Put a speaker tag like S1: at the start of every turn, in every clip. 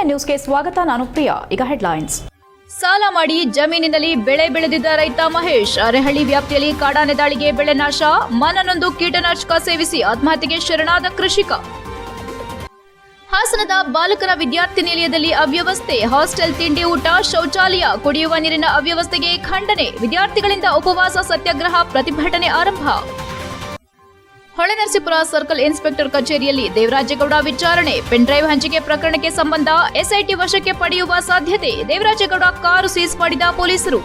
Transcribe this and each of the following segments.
S1: SAN ನ್ಯೂಸ್ಗೆ ಸ್ವಾಗತ, ನಾನು ಪ್ರಿಯಾ. ಈಗ ಹೆಡ್ಲೈನ್ಸ್.
S2: ಸಾಲ ಮಾಡಿ ಜಮೀನಿನಲ್ಲಿ ಬೆಳೆ ಬೆಳೆದಿದ್ದ ರೈತ ಮಹೇಶ್. ಅರೆಹಳ್ಳಿ ವ್ಯಾಪ್ತಿಯಲ್ಲಿ ಕಾಡಾನೆ ದಾಳಿಗೆ ಬೆಳೆ ನಾಶ. ಮನನೊಂದು ಕೀಟನಾಶಕ ಸೇವಿಸಿ ಆತ್ಮಹತ್ಯೆಗೆ ಶರಣಾದ ಕೃಷಿಕ. ಹಾಸನದ ಬಾಲಕರ ವಿದ್ಯಾರ್ಥಿ ನಿಲಯದಲ್ಲಿ ಅವ್ಯವಸ್ಥೆ. ಹಾಸ್ಟೆಲ್ ತಿಂಡಿ ಊಟ, ಶೌಚಾಲಯ ಕುಡಿಯುವ ನೀರಿನ ಅವ್ಯವಸ್ಥೆಗೆ ಖಂಡನೆ. ವಿದ್ಯಾರ್ಥಿಗಳಿಂದ ಉಪವಾಸ, ಸತ್ಯಾಗ್ರಹ, ಪ್ರತಿಭಟನೆ ಆರಂಭ. ಹೊಳೆನರಸೀಪುರ ಸರ್ಕಲ್ ಇನ್ಸ್ಪೆಕ್ಟರ್ ಕಚೇರಿಯಲ್ಲಿ ದೇವರಾಜೇಗೌಡ ವಿಚಾರಣೆ ಪೆನ್ಡ್ರೈವ್ ಹಂಚಿಕೆ ಪ್ರಕರಣಕ್ಕೆ ಸಂಬಂಧ ಎಸ್ಐಟಿ ವಶಕ್ಕೆ ಪಡೆಯುವ ಸಾಧ್ಯತೆ, ದೇವರಾಜೇಗೌಡ ಕಾರು ಸೀಸ್ ಮಾಡಿದ ಪೊಲೀಸರು.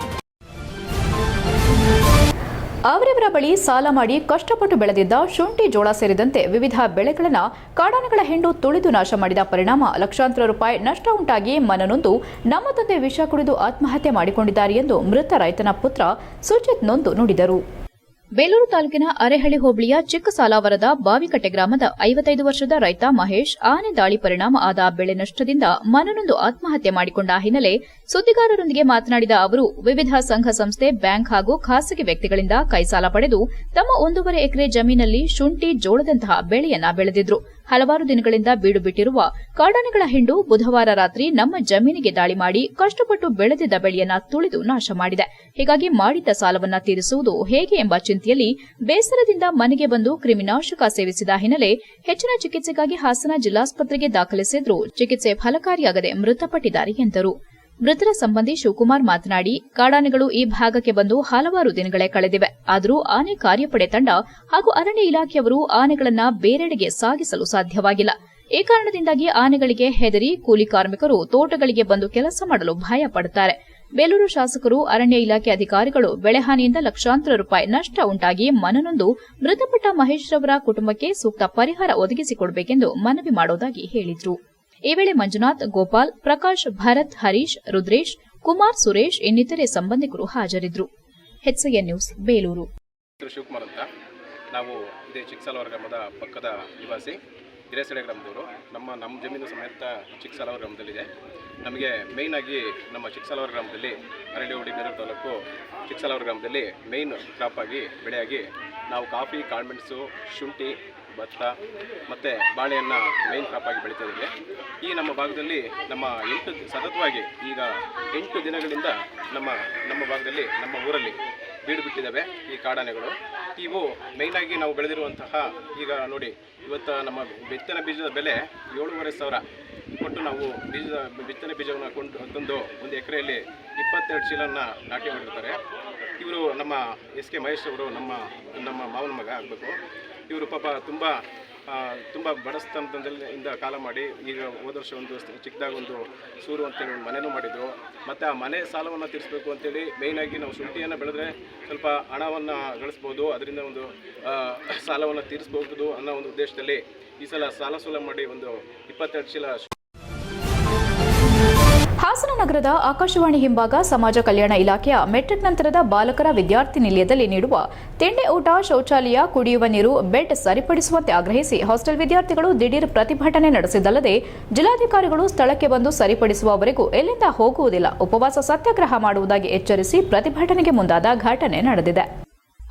S1: ಅವರಿವರ ಬಳಿ ಸಾಲ ಮಾಡಿ ಕಷ್ಟಪಟ್ಟು ಬೆಳೆದಿದ್ದ ಶುಂಠಿ ಜೋಳ ಸೇರಿದಂತೆ ವಿವಿಧ ಬೆಳೆಗಳನ್ನು ಕಾಡಾನೆಗಳ ಹೆಂಡು ತುಳಿದು ನಾಶ ಮಾಡಿದ ಪರಿಣಾಮ ಲಕ್ಷಾಂತರ ರೂಪಾಯಿ ನಷ್ಟ ಉಂಟಾಗಿ ಮನನೊಂದು, ನಮ್ಮ ತಂದೆ ವಿಷ ಕುಡಿದು ಆತ್ಮಹತ್ಯೆ ಮಾಡಿಕೊಂಡಿದ್ದಾರೆ ಎಂದು ಮೃತ ರೈತನ ಪುತ್ರ ಸುಜಿತ್ ನೊಂದು ನುಡಿದರು.
S2: ಬೇಲೂರು ತಾಲೂಕಿನ ಅರೆಹಳ್ಳಿ ಹೋಬಳಿಯ ಚಿಕ್ಕ ಸಾಲಾವರದ ಬಾವಿಕಟ್ಟೆ ಗ್ರಾಮದ ಐವತ್ತೈದು ವರ್ಷದ ರೈತ ಮಹೇಶ್, ಆನೆ ದಾಳಿ ಪರಿಣಾಮ ಆದ ಬೆಳೆ ನಷ್ಟದಿಂದ ಮನನೊಂದು ಆತ್ಮಹತ್ಯೆ ಮಾಡಿಕೊಂಡ ಹಿನ್ನೆಲೆ ಸುದ್ದಿಗಾರರೊಂದಿಗೆ ಮಾತನಾಡಿದ ಅವರು, ವಿವಿಧ ಸಂಘ ಸಂಸ್ಥೆ, ಬ್ಯಾಂಕ್ ಹಾಗೂ ಖಾಸಗಿ ವ್ಯಕ್ತಿಗಳಿಂದ ಕೈಸಾಲ ಪಡೆದು ತಮ್ಮ ಒಂದೂವರೆ ಎಕರೆ ಜಮೀನಲ್ಲಿ ಶುಂಠಿ ಜೋಳದಂತಹ ಬೆಳೆಯನ್ನ ಬೆಳೆದಿದ್ರು. ಹಲವಾರು ದಿನಗಳಿಂದ ಬೀಡು ಬಿಟ್ಟಿರುವ ಕಾಡಾನೆಗಳ ಹಿಂಡು ಬುಧವಾರ ರಾತ್ರಿ ನಮ್ಮ ಜಮೀನಿಗೆ ದಾಳಿ ಮಾಡಿ ಕಷ್ಟಪಟ್ಟು ಬೆಳೆದಿದ್ದ ಬೆಳೆಯನ್ನ ತುಳಿದು ನಾಶ ಮಾಡಿದೆ. ಹೀಗಾಗಿ ಮಾಡಿದ್ದ ಸಾಲವನ್ನ ತೀರಿಸುವುದು ಹೇಗೆ ಎಂಬ ಚಿಂತೆಯಲ್ಲಿ ಬೇಸರದಿಂದ ಮನೆಗೆ ಬಂದು ಕ್ರಿಮಿನಾಶಕ ಸೇವಿಸಿದ ಹಿನ್ನೆಲೆ ಹೆಚ್ಚಿನ ಚಿಕಿತ್ಸೆಗಾಗಿ ಹಾಸನ ಜಿಲ್ಲಾಸ್ಪತ್ರೆಗೆ ದಾಖಲಿಸಿದ್ರು. ಚಿಕಿತ್ಸೆ ಫಲಕಾರಿಯಾಗದೆ ಮೃತಪಟ್ಟಿದ್ದಾರೆ ಎಂದರು. ಮೃತರ ಸಂಬಂಧಿ ಶಿವಕುಮಾರ್ ಮಾತನಾಡಿ, ಕಾಡಾನೆಗಳು ಈ ಭಾಗಕ್ಕೆ ಬಂದು ಹಲವಾರು ದಿನಗಳೇ ಕಳೆದಿವೆ. ಆದರೂ ಆನೆ ಕಾರ್ಯಪಡೆ ತಂಡ ಹಾಗೂ ಅರಣ್ಯ ಇಲಾಖೆಯವರು ಆನೆಗಳನ್ನ ಬೇರೆಡೆಗೆ ಸಾಗಿಸಲು ಸಾಧ್ಯವಾಗಿಲ್ಲ. ಈ ಕಾರಣದಿಂದಾಗಿ ಆನೆಗಳಿಗೆ ಹೆದರಿ ಕೂಲಿ ಕಾರ್ಮಿಕರು ತೋಟಗಳಿಗೆ ಬಂದು ಕೆಲಸ ಮಾಡಲು ಭಯ ಪಡುತ್ತಾರೆ. ಬೇಲೂರು ಶಾಸಕರು, ಅರಣ್ಯ ಇಲಾಖೆ ಅಧಿಕಾರಿಗಳು ಬೆಳೆಹಾನಿಯಿಂದ ಲಕ್ಷಾಂತರ ರೂಪಾಯಿ ನಷ್ಟ ಉಂಟಾಗಿ ಮನನೊಂದು ಮೃತಪಟ್ಟ ಮಹೇಶ್ ರವರ ಕುಟುಂಬಕ್ಕೆ ಸೂಕ್ತ ಪರಿಹಾರ ಒದಗಿಸಿಕೊಡಬೇಕೆಂದು ಮನವಿ ಮಾಡುವುದಾಗಿ ಹೇಳಿದ್ರು. ಈ ವೇಳೆ ಮಂಜುನಾಥ್, ಗೋಪಾಲ್, ಪ್ರಕಾಶ್, ಭರತ್, ಹರೀಶ್, ರುದ್ರೇಶ್, ಕುಮಾರ್, ಸುರೇಶ್ ಇನ್ನಿತರೆ ಸಂಬಂಧಿಕರು ಹಾಜರಿದ್ದರು. HN news, Belur.
S3: ಶಿವಕುಮಾರ್ ಅಂತ. ನಾವು ಇದೇ ಚಿಕ್ಕಸಾಲವರ ಗ್ರಾಮದ ಪಕ್ಕದ ನಿವಾಸಿ, ಹಿರೇಸಳೆ ಗ್ರಾಮದವರು. ನಮ್ಮ ನಮ್ಮ ಜಮೀನು ಸಮೇತ ಚಿಕ್ಕಸಾಲವರ ಗ್ರಾಮದಲ್ಲಿದೆ. ನಮಗೆ ಮೇಯ್ನಾಗಿ ನಮ್ಮ ಚಿಕ್ಕಸಾಲವರ ಗ್ರಾಮದಲ್ಲಿ ಅರಳಿಹೋಡಿ ಬೇಲೂರು ತಾಲೂಕು ಚಿಕ್ಕಸಾಲವರ ಗ್ರಾಮದಲ್ಲಿ ಮೇಯ್ನ್ ಕ್ರಾಪ್ ಆಗಿ, ಬೆಳೆಯಾಗಿ ನಾವು ಕಾಫಿ ಕಾಳ್ಮೆಣಸು ಶುಂಠಿ ಭತ್ತ ಮತ್ತು ಬಾಳೆಯನ್ನು ಮೇನ್ ಕ್ರಾಪ್ ಆಗಿ ಬೆಳೀತಾ ಇದ್ದೀವಿ ಈ ನಮ್ಮ ಭಾಗದಲ್ಲಿ ನಮ್ಮ ಎಂಟು ಸತತವಾಗಿ ಈಗ ಎಂಟು ದಿನಗಳಿಂದ ನಮ್ಮ ನಮ್ಮ ಭಾಗದಲ್ಲಿ, ನಮ್ಮ ಊರಲ್ಲಿ ಬೀಡು ಬಿಟ್ಟಿದ್ದಾವೆ ಈ ಕಾಡಾನೆಗಳು. ಇವು ಮೇಯ್ನಾಗಿ ನಾವು ಬೆಳೆದಿರುವಂತಹ ಈಗ ನೋಡಿ, ಇವತ್ತು ನಮ್ಮ ಬಿತ್ತನೆ ಬೀಜದ ಬೆಲೆ ಏಳೂವರೆ ಸಾವಿರ. ಕೊಟ್ಟು ನಾವು ಬೀಜದ, ಬಿತ್ತನೆ ಬೀಜವನ್ನು ಕೊಂಡು, ತಂದು ಒಂದು ಎಕರೆಯಲ್ಲಿ ಇಪ್ಪತ್ತೆರಡು ಚೀಲನ್ನು ನಾಟಿ ಮಾಡಿರ್ತಾರೆ. ಇವರು ನಮ್ಮ ಎಸ್ ಕೆ ಮಹೇಶ್ ಅವರು ನಮ್ಮ ನಮ್ಮ ಮಾವನ ಮಗ ಆಗಬೇಕು. ಇವರು ಪಾಪ ತುಂಬ ತುಂಬ ಬಡಸ್ತನದಲ್ಲಿ ಇಂದ ಕಾಲ ಮಾಡಿ ಈಗ ಹೋದ ವರ್ಷ ಒಂದು ಚಿಕ್ಕದಾಗಿ ಒಂದು ಸೂರು ಅಂತೇಳಿ ಒಂದು ಮನೆಯೂ ಮಾಡಿದರು. ಮತ್ತು ಆ ಮನೆ ಸಾಲವನ್ನು ತೀರಿಸಬೇಕು ಅಂತೇಳಿ ಮೇಯ್ನಾಗಿ ನಾವು ಶುಂಠಿಯನ್ನು ಬೆಳೆದ್ರೆ ಸ್ವಲ್ಪ ಹಣವನ್ನು ಗಳಿಸ್ಬೋದು. ಅದರಿಂದ ಒಂದು ಸಾಲವನ್ನು ತೀರಿಸ್ಬೋದು ಅನ್ನೋ ಒಂದು ಉದ್ದೇಶದಲ್ಲಿ ಈ ಸಲ ಸಾಲ ಸೂಲ ಮಾಡಿ ಒಂದು ಇಪ್ಪತ್ತೆರಡು ಚೀಲ
S1: ಹಾಸನ ನಗರದ ಆಕಾಶವಾಣಿ ಹಿಂಭಾಗ ಸಮಾಜ ಕಲ್ಯಾಣ ಇಲಾಖೆಯ ಮೆಟ್ರಿಕ್ ನಂತರದ ಬಾಲಕರ ವಿದ್ಯಾರ್ಥಿ ನಿಲಯದಲ್ಲಿ ನೀಡುವ ತಿಂಡಿ ಊಟ, ಶೌಚಾಲಯ, ಕುಡಿಯುವ ನೀರು, ಬೆಡ್ ಸರಿಪಡಿಸುವಂತೆ ಆಗ್ರಹಿಸಿ ಹಾಸ್ಟೆಲ್ ವಿದ್ಯಾರ್ಥಿಗಳು ದಿಢೀರ್ ಪ್ರತಿಭಟನೆ ನಡೆಸಿದ್ದಲ್ಲದೆ ಜಿಲ್ಲಾಧಿಕಾರಿಗಳು ಸ್ಥಳಕ್ಕೆ ಬಂದು ಸರಿಪಡಿಸುವವರೆಗೂ ಎಲ್ಲಿಂದ ಹೋಗುವುದಿಲ್ಲ. ಉಪವಾಸ ಸತ್ಯಾಗ್ರಹ ಮಾಡುವುದಾಗಿ ಎಚ್ಚರಿಸಿ ಪ್ರತಿಭಟನೆಗೆ ಮುಂದಾದ ಘಟನೆ ನಡೆದಿದೆ.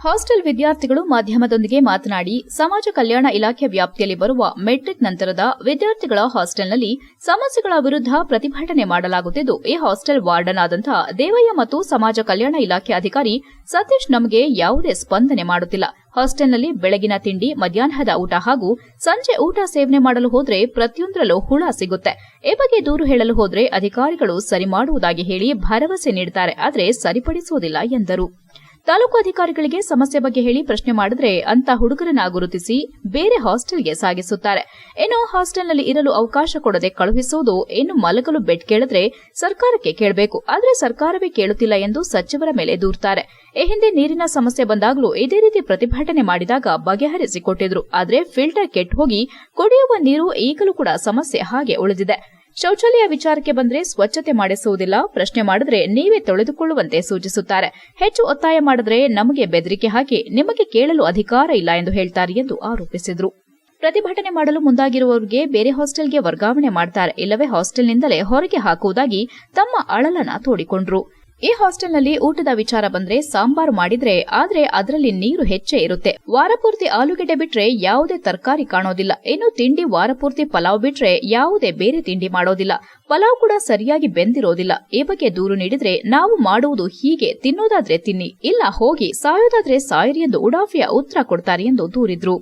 S1: ಹಾಸ್ಟೆಲ್ ವಿದ್ಯಾರ್ಥಿಗಳು ಮಾಧ್ಯಮದೊಂದಿಗೆ ಮಾತನಾಡಿ, ಸಮಾಜ ಕಲ್ಯಾಣ ಇಲಾಖೆ ವ್ಯಾಪ್ತಿಯಲ್ಲಿ ಬರುವ ಮೆಟ್ರಿಕ್ ನಂತರದ ವಿದ್ಯಾರ್ಥಿಗಳ ಹಾಸ್ಟೆಲ್ನಲ್ಲಿ ಸಮಸ್ಯೆಗಳ ವಿರುದ್ಧ ಪ್ರತಿಭಟನೆ ಮಾಡಲಾಗುತ್ತಿದ್ದು, ಈ ಹಾಸ್ಟೆಲ್ ವಾರ್ಡನ್ ಆದಂತಹ ದೇವಯ್ಯ ಮತ್ತು ಸಮಾಜ ಕಲ್ಯಾಣ ಇಲಾಖೆ ಅಧಿಕಾರಿ ಸತೀಶ್ ನಮಗೆ ಯಾವುದೇ ಸ್ಪಂದನೆ ಮಾಡುತ್ತಿಲ್ಲ. ಹಾಸ್ಟೆಲ್ನಲ್ಲಿ ಬೆಳಗಿನ ತಿಂಡಿ, ಮಧ್ಯಾಹ್ನದ ಊಟ ಹಾಗೂ ಸಂಜೆ ಊಟ ಸೇವನೆ ಮಾಡಲು ಹೋದರೆ ಪ್ರತಿಯೊಂದರಲ್ಲೂ ಹುಳ ಸಿಗುತ್ತೆ. ಈ ಬಗ್ಗೆ ದೂರು ಹೇಳಲು ಹೋದರೆ ಅಧಿಕಾರಿಗಳು ಸರಿ ಮಾಡುವುದಾಗಿ ಹೇಳಿ ಭರವಸೆ ನೀಡುತ್ತಾರೆ ಆದರೆ ಸರಿಪಡಿಸುವುದಿಲ್ಲ ಎಂದರು. ತಾಲೂಕು ಅಧಿಕಾರಿಗಳಿಗೆ ಸಮಸ್ಯೆ ಬಗ್ಗೆ ಹೇಳಿ ಪ್ರಶ್ನೆ ಮಾಡಿದ್ರೆ ಅಂತ ಹುಡುಗರನ್ನ ಗುರುತಿಸಿ ಬೇರೆ ಹಾಸ್ಟೆಲ್ಗೆ ಸಾಗಿಸುತ್ತಾರೆ. ಇನ್ನು ಹಾಸ್ಟೆಲ್ನಲ್ಲಿ ಇರಲು ಅವಕಾಶ ಕೊಡದೆ ಕಳುಹಿಸುವುದು ಇನ್ನು ಮಲಗಲು ಬೆಡ್ ಕೇಳಿದ್ರೆ ಸರ್ಕಾರಕ್ಕೆ ಕೇಳಬೇಕು. ಆದರೆ ಸರ್ಕಾರವೇ ಕೇಳುತ್ತಿಲ್ಲ ಎಂದು ಸಚಿವರ ಮೇಲೆ ದೂರ್ತಾರೆ. ಈ ಹಿಂದೆ ನೀರಿನ ಸಮಸ್ಯೆ ಬಂದಾಗಲೂ ಇದೇ ರೀತಿ ಪ್ರತಿಭಟನೆ ಮಾಡಿದಾಗ ಬಗೆಹರಿಸಿಕೊಟ್ಟಿದ್ರು. ಆದರೆ ಫಿಲ್ಟರ್ ಕೆಟ್ಟು ಹೋಗಿ ಕುಡಿಯುವ ನೀರು ಈಗಲೂ ಕೂಡ ಸಮಸ್ಯೆ ಹಾಗೆ ಉಳಿದಿದೆ. ಶೌಚಾಲಯ ವಿಚಾರಕ್ಕೆ ಬಂದ್ರೆ ಸ್ವಚ್ಛತೆ ಮಾಡಿಸುವುದಿಲ್ಲ. ಪ್ರಶ್ನೆ ಮಾಡಿದ್ರೆ ನೀವೇ ತೊಳೆದುಕೊಳ್ಳುವಂತೆ ಸೂಚಿಸುತ್ತಾರೆ. ಹೆಚ್ಚು ಒತ್ತಾಯ ಮಾಡಿದ್ರೆ ನಮಗೆ ಬೆದರಿಕೆ ಹಾಕಿ ನಿಮಗೆ ಕೇಳಲು ಅಧಿಕಾರ ಇಲ್ಲ ಎಂದು ಹೇಳ್ತಾರೆ ಎಂದು ಆರೋಪಿಸಿದರು. ಪ್ರತಿಭಟನೆ ಮಾಡಲು ಮುಂದಾಗಿರುವವರಿಗೆ ಬೇರೆ ಹಾಸ್ಟೆಲ್ಗೆ ವರ್ಗಾವಣೆ ಮಾಡ್ತಾರೆ. ಇಲ್ಲವೇ ಹಾಸ್ಟೆಲ್ನಿಂದಲೇ ಹೊರಗೆ ಹಾಕುವುದಾಗಿ ತಮ್ಮ ಅಳಲನ ತೋಡಿಕೊಂಡ್ರು.
S2: ಈ ಹಾಸ್ಟೆಲ್ನಲ್ಲಿ ಊಟದ ವಿಚಾರ ಬಂದ್ರೆ ಸಾಂಬಾರ್ ಮಾಡಿದ್ರೆ ಆದ್ರೆ ಅದರಲ್ಲಿ ನೀರು ಹೆಚ್ಚೇ ಇರುತ್ತೆ. ವಾರಪೂರ್ತಿ ಆಲೂಗೆಡ್ಡೆ ಬಿಟ್ರೆ ಯಾವುದೇ ತರಕಾರಿ ಕಾಣೋದಿಲ್ಲ. ಇನ್ನು ತಿಂಡಿ ವಾರಪೂರ್ತಿ ಪಲಾವ್ ಬಿಟ್ರೆ ಯಾವುದೇ ಬೇರೆ ತಿಂಡಿ ಮಾಡೋದಿಲ್ಲ. ಪಲಾವ್ ಕೂಡ ಸರಿಯಾಗಿ ಬೆಂದಿರೋದಿಲ್ಲ. ಈ ಬಗ್ಗೆ ದೂರು ನೀಡಿದ್ರೆ ನಾವು ಮಾಡುವುದು ಹೀಗೆ, ತಿನ್ನೋದಾದ್ರೆ ತಿನ್ನಿ, ಇಲ್ಲ ಹೋಗಿ ಸಾಯೋದಾದ್ರೆ ಸಾಯಿರಿ ಎಂದು ಉಡಾಫಿಯ ಉತ್ತರ ಕೊಡ್ತಾರೆ ಎಂದು ದೂರಿದ್ರು.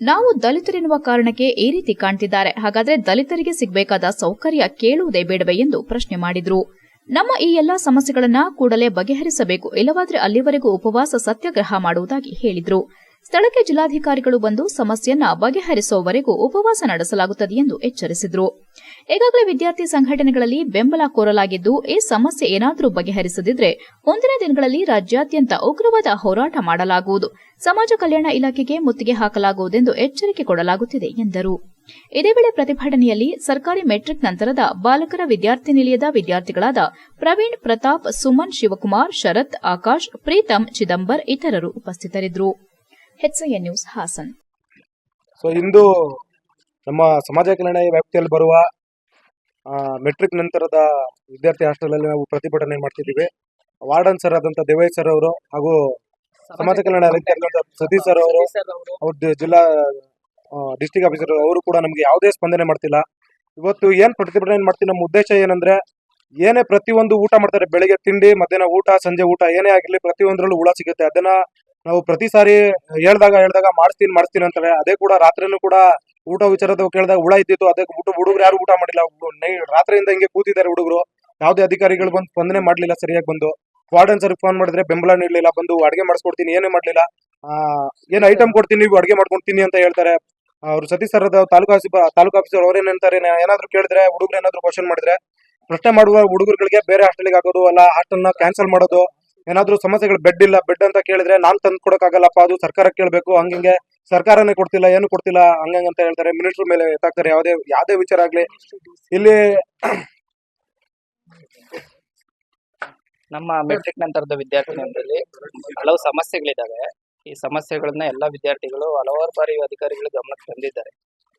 S2: ನಾವು ದಲಿತರೆನ್ನುವ ಕಾರಣಕ್ಕೆ ಈ ರೀತಿ ಕಾಣ್ತಿದ್ದಾರೆ. ಹಾಗಾದ್ರೆ ದಲಿತರಿಗೆ ಸಿಗಬೇಕಾದ ಸೌಕರ್ಯ ಕೇಳುವುದೇ ಬೇಡವೆ ಎಂದು ಪ್ರಶ್ನೆ ಮಾಡಿದ್ರು. ನಮ್ಮ ಈ ಎಲ್ಲಾ ಸಮಸ್ಯೆಗಳನ್ನ ಕೂಡಲೇ ಬಗೆಹರಿಸಬೇಕು. ಇಲ್ಲವಾದರೆ ಅಲ್ಲಿವರೆಗೂ ಉಪವಾಸ ಸತ್ಯಾಗ್ರಹ ಮಾಡುವುದಾಗಿ ಹೇಳಿದರು. ಸ್ಥಳಕ್ಕೆ ಜಿಲ್ಲಾಧಿಕಾರಿಗಳು ಬಂದು ಸಮಸ್ಯೆಯನ್ನ ಬಗೆಹರಿಸುವವರೆಗೂ ಉಪವಾಸ ನಡೆಸಲಾಗುತ್ತದೆ ಎಂದು ಎಚ್ಚರಿಸಿದರು. ಈಗಾಗಲೇ ವಿದ್ಯಾರ್ಥಿ ಸಂಘಟನೆಗಳಲ್ಲಿ ಬೆಂಬಲ ಕೋರಲಾಗಿದ್ದು, ಈ ಸಮಸ್ಯೆ ಏನಾದರೂ ಬಗೆಹರಿಸದಿದ್ರೆ ಮುಂದಿನ ದಿನಗಳಲ್ಲಿ ರಾಜ್ಯಾದ್ಯಂತ ಉಗ್ರವಾದ ಹೋರಾಟ ಮಾಡಲಾಗುವುದು. ಸಮಾಜ ಕಲ್ಯಾಣ ಇಲಾಖೆಗೆ ಮುತ್ತಿಗೆ ಹಾಕಲಾಗುವುದೆಂದು ಎಚ್ಚರಿಕೆ ಕೊಡಲಾಗುತ್ತಿದೆ ಎಂದರು. ಇದೇ ವೇಳೆ ಪ್ರತಿಭಟನೆಯಲ್ಲಿ ಸರ್ಕಾರಿ ಮೆಟ್ರಿಕ್ ನಂತರದ ಬಾಲಕರ ವಿದ್ಯಾರ್ಥಿ ನಿಲಯದ ವಿದ್ಯಾರ್ಥಿಗಳಾದ ಪ್ರವೀಣ್ ಪ್ರತಾಪ್ ಸುಮನ್ ಶಿವಕುಮಾರ್ ಶರತ್ ಆಕಾಶ್ ಪ್ರೀತಂ ಚಿದಂಬರ್ ಇತರರು ಉಪಸ್ಥಿತರಿದ್ದರು. ನ್ಯೂಸ್ ಹಾಸನ್.
S4: ಸೊ ಇಂದು ನಮ್ಮ ಸಮಾಜ ಕಲ್ಯಾಣ ವ್ಯಾಪ್ತಿಯಲ್ಲಿ ಬರುವ ಮೆಟ್ರಿಕ್ ನಂತರದ ವಿದ್ಯಾರ್ಥಿ ಹಾಸ್ಟೆಲಲ್ಲಿ ನಾವು ಪ್ರತಿಭಟನೆ ಮಾಡ್ತಿದ್ದೀವಿ. ವಾರ್ಡನ್ ಸರ್ ಆದಂತ ದೇವೇಶ್ ಸರ್ ಅವರು ಹಾಗೂ ಸಮಾಜ ಕಲ್ಯಾಣ ಇಲಾಖೆ ಸತೀಶ್ ಸರ್ ಅವರು ಅವ್ರ. ಜಿಲ್ಲಾ ಡಿಸ್ಟಿಕ್ ಆಫೀಸರ್ ಅವರು ಕೂಡ ನಮಗೆ ಯಾವುದೇ ಸ್ಪಂದನೆ ಮಾಡ್ತಿಲ್ಲ. ಇವತ್ತು ಏನ್ ಪ್ರತಿಭಟನೆ ಮಾಡ್ತೀವಿ ನಮ್ಮ ಉದ್ದೇಶ ಏನಂದ್ರೆ, ಏನೇ ಪ್ರತಿಯೊಂದು ಊಟ ಮಾಡ್ತಾರೆ, ಬೆಳಿಗ್ಗೆ ತಿಂಡಿ, ಮಧ್ಯಾಹ್ನ ಊಟ, ಸಂಜೆ ಊಟ, ಏನೇ ಆಗಿರ್ಲಿ ಪ್ರತಿಯೊಂದರಲ್ಲೂ ಹುಳ ಸಿಗುತ್ತೆ. ಅದನ್ನ ನಾವು ಪ್ರತಿ ಸಾರಿ ಹೇಳ್ದಾಗ ಹೇಳ್ದಾಗ ಮಾಡಿಸ್ತೀನಿ ಮಾಡಿಸ್ತೀನಿ ಅಂತಾರೆ ಅದೇ ಕೂಡ ರಾತ್ರಿನೂ ಕೂಡ ಊಟ ವಿಚಾರದ ಕೇಳಿದಾಗ ಹುಳ ಇದ್ದಿತ್ತು. ಅದಕ್ಕೆ ಊಟ ಹುಡುಗರು ಯಾರು ಊಟ ಮಾಡಿಲ್ಲ. ರಾತ್ರಿಯಿಂದ ಹಿಂಗೆ ಕೂತಿದ್ದಾರೆ ಹುಡುಗರು. ಯಾವುದೇ ಅಧಿಕಾರಿಗಳು ಬಂದು ಸ್ಪಂದನೆ ಮಾಡ್ಲಿಲ್ಲ, ಸರಿಯಾಗಿ ಬಂದು. ವಾರ್ಡನ್ ಸರ್ ಫೋನ್ ಮಾಡಿದ್ರೆ, ಬೆಂಬಲ ನೀಡಲಿಲ್ಲ, ಬಂದು ಅಡುಗೆ ಮಾಡಿಸ್ಕೊಡ್ತೀನಿ, ಏನೇ ಮಾಡ್ಲಿಲ್ಲ. ಏನ್ ಐಟಮ್ ಕೊಡ್ತೀನಿ, ನೀವು ಅಡುಗೆ ಮಾಡ್ಕೊಡ್ತೀನಿ ಅಂತ ಹೇಳ್ತಾರೆ. ಅವ್ರು Satish sir taluk office taluk officer ಅವ್ರೇನಂತಾರೆ ಏನಾದ್ರು ಕೇಳಿದ್ರೆ, ಹುಡುಗರು ಏನಾದ್ರು ಕ್ವಶನ್ ಮಾಡಿದ್ರೆ, ಪ್ರಶ್ನೆ ಮಾಡುವ ಹುಡುಗರುಗಳಿಗೆ ಬೇರೆ ಹಾಸ್ಟೆಲ್ಗೆ ಹಾಕೋದು ಅಲ್ಲ ನ ಕ್ಯಾನ್ಸಲ್ ಮಾಡೋದು, ಏನಾದ್ರು ಸಮಸ್ಯೆಗಳು ಬೆಡ್ ಇಲ್ಲ ಬೆಡ್ ಅಂತ ಕೇಳಿದ್ರೆ ನಾನ್ ತಂದು ಕೊಡಕ್ಕಾಗಲ್ಲಪ್ಪ, ಅದು ಸರ್ಕಾರ ಕೇಳಬೇಕು ಹಂಗಿಂಗೆ ಸರ್ಕಾರನೇ ಕೊಡ್ತಿಲ್ಲ, ಏನು ಕೊಡ್ತಿಲ್ಲ ಹಂಗಂಗ ಅಂತ ಹೇಳ್ತಾರೆ. ಮಿನಿಸ್ಟರ್ ಮೇಲೆ ಎತ್ತಾಕ್ತಾರೆ, ಯಾವುದೇ ಯಾವುದೇ ವಿಚಾರ ಆಗ್ಲಿ. ಇಲ್ಲಿ
S5: ನಮ್ಮ ಮೆಟ್ರಿಕ್ ನಂತರದ ವಿದ್ಯಾರ್ಥಿನಿಯಲ್ಲಿ ಹಲವು ಸಮಸ್ಯೆಗಳಿದ್ದಾವೆ. ಈ ಸಮಸ್ಯೆಗಳನ್ನ ಎಲ್ಲ ವಿದ್ಯಾರ್ಥಿಗಳು ಹಲವಾರು ಬಾರಿ ಅಧಿಕಾರಿಗಳ ಗಮನಕ್ಕೆ ತಂದಿದ್ದಾರೆ.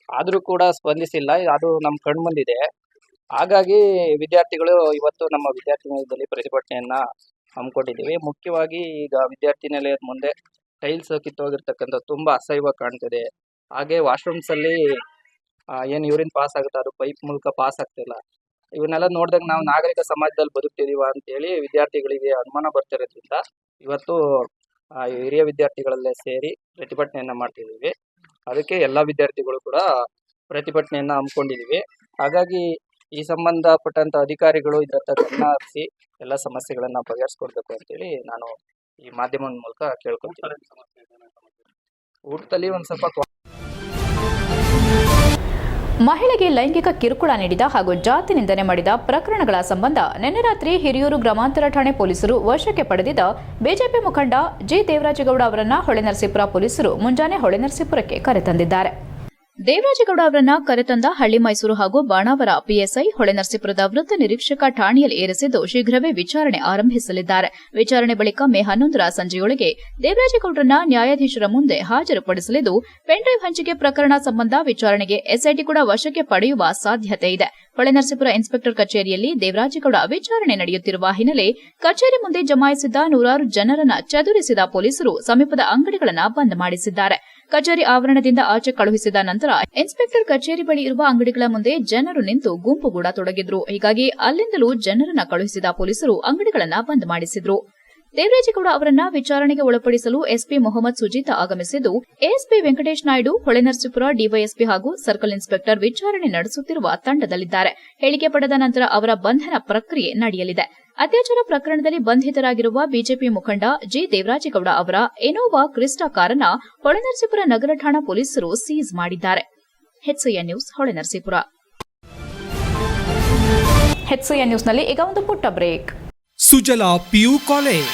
S5: ಆದರೂ ಕೂಡ ಸ್ಪಂದಿಸಿಲ್ಲ. ಅದು ನಮ್ಮ ಕಣ್ಮುಂದಿದೆ ಹಾಗಾಗಿ ವಿದ್ಯಾರ್ಥಿಗಳು ಇವತ್ತು ನಮ್ಮ ವಿದ್ಯಾರ್ಥಿ ನಿಲಯದಲ್ಲಿ ಪ್ರತಿಭಟನೆಯನ್ನ ಹಮ್ಮಿಕೊಂಡಿದ್ದೀವಿ. ಮುಖ್ಯವಾಗಿ ಈಗ ವಿದ್ಯಾರ್ಥಿ ನಿಲಯದ ಮುಂದೆ ಟೈಲ್ಸ್ ಕಿತ್ತೋಗಿರ್ತಕ್ಕಂಥ ತುಂಬಾ ಅಸಹ್ಯವಾಗಿ ಕಾಣ್ತಿದೆ. ಹಾಗೆ ವಾಶ್ರೂಮ್ಸ್ ಅಲ್ಲಿ ಏನು ಯೂರಿನ್ ಪಾಸ್ ಆಗುತ್ತೆ? ಅದು ಪೈಪ್ ಮೂಲಕ ಪಾಸ್ ಆಗ್ತಿಲ್ಲ. ಇವನ್ನೆಲ್ಲ ನೋಡಿದಾಗ ನಾವು ನಾಗರಿಕ ಸಮಾಜದಲ್ಲಿ ಬದುಕ್ತಿದೀವ ಅಂತೇಳಿ ವಿದ್ಯಾರ್ಥಿಗಳಿಗೆ ಅನುಮಾನ ಬರ್ತಿರೋದ್ರಿಂದ ಇವತ್ತು ಹಿರಿಯ ವಿದ್ಯಾರ್ಥಿಗಳಲ್ಲೇ ಸೇರಿ ಪ್ರತಿಭಟನೆಯನ್ನ ಮಾಡ್ತಿದ್ದೀವಿ. ಅದಕ್ಕೆ ಎಲ್ಲ ವಿದ್ಯಾರ್ಥಿಗಳು ಕೂಡ ಪ್ರತಿಭಟನೆಯನ್ನ ಹಮ್ಮಿಕೊಂಡಿದ್ದೀವಿ. ಹಾಗಾಗಿ ಈ ಸಂಬಂಧಪಟ್ಟಂತ ಅಧಿಕಾರಿಗಳು ಇದರತ್ತ ಗಮನ ಹರಿಸಿ ಎಲ್ಲ ಸಮಸ್ಯೆಗಳನ್ನ ಬಗೆಹರಿಸ್ಕೊಡ್ಬೇಕು ಅಂತೇಳಿ ನಾನು ಈ ಮಾಧ್ಯಮದ ಮೂಲಕ ಕೇಳ್ಕೊತೀನಿ ಊಟದಲ್ಲಿ ಒಂದ್ ಸ್ವಲ್ಪ
S1: ಮಹಿಳೆಗೆ ಲೈಂಗಿಕ ಕಿರುಕುಳ ನೀಡಿದ ಹಾಗೂ ಜಾತಿ ನಿಂದನೆ ಮಾಡಿದ ಪ್ರಕರಣಗಳ ಸಂಬಂಧ ನಿನ್ನೆ ರಾತ್ರಿ ಹಿರಿಯೂರು ಗ್ರಾಮಾಂತರ ಠಾಣೆ ಪೊಲೀಸರು ವಶಕ್ಕೆ ಪಡೆದಿದ್ದ ಬಿಜೆಪಿ ಮುಖಂಡ ಜಿ. ದೇವರಾಜೇಗೌಡ ಅವರನ್ನ ಹೊಳೆನರಸೀಪುರ ಪೊಲೀಸರು ಮುಂಜಾನೆ ಹೊಳೆನರಸೀಪುರಕ್ಕೆ ಕರೆತಂದಿದ್ದಾರೆ.
S2: ದೇವರಾಜೇಗೌಡ ಅವರನ್ನ ಕರೆತಂದ ಹಳ್ಳಿ ಮೈಸೂರು ಹಾಗೂ ಬಾಣಾವರ ಪಿಎಸ್ಐ ಹೊಳೆನರಸೀಪುರದ ವೃತ್ತ ನಿರೀಕ್ಷಕ ಠಾಣೆಯಲ್ಲಿ ಏರಿಸಿದ್ದು ಶೀಘ್ರವೇ ವಿಚಾರಣೆ ಆರಂಭಿಸಲಿದ್ದಾರೆ. ವಿಚಾರಣೆ ಬಳಿಕ ಮೇ ಹನ್ನೊಂದರ ಸಂಜೆಯೊಳಗೆ ದೇವರಾಜೇಗೌಡರನ್ನ ನ್ಯಾಯಾಧೀಶರ ಮುಂದೆ ಹಾಜರುಪಡಿಸಲಿದ್ದು ಪೆನ್ಡ್ರೈವ್ ಹಂಚಿಕೆ ಪ್ರಕರಣ ಸಂಬಂಧ ವಿಚಾರಣೆಗೆ ಎಸ್ಐಟಿ ಕೂಡ ವಶಕ್ಕೆ ಪಡೆಯುವ ಸಾಧ್ಯತೆ ಇದೆ. ಹೊಳೆನರಸೀಪುರ ಇನ್ಸ್ಪೆಕ್ಟರ್ ಕಚೇರಿಯಲ್ಲಿ ದೇವರಾಜಗೌಡ ವಿಚಾರಣೆ ನಡೆಯುತ್ತಿರುವ ಹಿನ್ನೆಲೆ ಕಚೇರಿ ಮುಂದೆ ಜಮಾಯಿಸಿದ್ದ ನೂರಾರು ಜನರನ್ನ ಚದುರಿಸಿದ ಪೊಲೀಸರು ಸಮೀಪದ ಅಂಗಡಿಗಳನ್ನು ಬಂದ್ ಮಾಡಿಸಿದ್ದಾರೆ. ಕಚೇರಿ ಆವರಣದಿಂದ ಆಚೆ ಕಳುಹಿಸಿದ ನಂತರ ಇನ್ಸ್ಪೆಕ್ಟರ್ ಕಚೇರಿ ಬಳಿ ಇರುವ ಅಂಗಡಿಗಳ ಮುಂದೆ ಜನರು ನಿಂತು ಗುಂಪುಗೂಡ ತೊಡಗಿದ್ರು. ಹೀಗಾಗಿ ಅಲ್ಲಿಂದಲೂ ಜನರನ್ನ ಕಳುಹಿಸಿದ ಪೊಲೀಸರು ಅಂಗಡಿಗಳನ್ನ ಬಂದ್ ಮಾಡಿಸಿದ್ರು. ದೇವರಾಜೇಗೌಡ ಅವರನ್ನ ವಿಚಾರಣೆಗೆ ಒಳಪಡಿಸಲು ಎಸ್ಪಿ ಮೊಹಮ್ಮದ್ ಸುಜಿತ್ ಆಗಮಿಸಿದ್ದು ಎಎಸ್ಪಿ ವೆಂಕಟೇಶ್ ನಾಯ್ಡು ಹೊಳೆನರಸೀಪುರ ಡಿವೈಎಸ್ಪಿ ಹಾಗೂ ಸರ್ಕಲ್ ಇನ್ಸ್ಪೆಕ್ಟರ್ ವಿಚಾರಣೆ ನಡೆಸುತ್ತಿರುವ ತಂಡದಲ್ಲಿದ್ದಾರೆ. ಹೇಳಿಕೆ ಪಡೆದ ನಂತರ ಅವರ ಬಂಧನ ಪ್ರಕ್ರಿಯೆ ನಡೆಯಲಿದೆ. ಅತ್ಯಾಚಾರ ಪ್ರಕರಣದಲ್ಲಿ ಬಂಧಿತರಾಗಿರುವ ಬಿಜೆಪಿ ಮುಖಂಡ ಜಿ. ದೇವರಾಜೇಗೌಡ ಅವರ ಎನೋವಾ ಕ್ರಿಸ್ಟಾ ಕಾರನ್ನ ಹೊಳೆನರಸೀಪುರ ನಗರ ಠಾಣಾ ಪೊಲೀಸರು ಸೀಸ್ ಮಾಡಿದ್ದಾರೆ. HCA news Holenarasipura.
S1: ನ್ಯೂಸ್ನಲ್ಲಿ ಈಗ ಒಂದು ಪುಟ್ಟ ಬ್ರೇಕ್.
S6: Sujala PU college.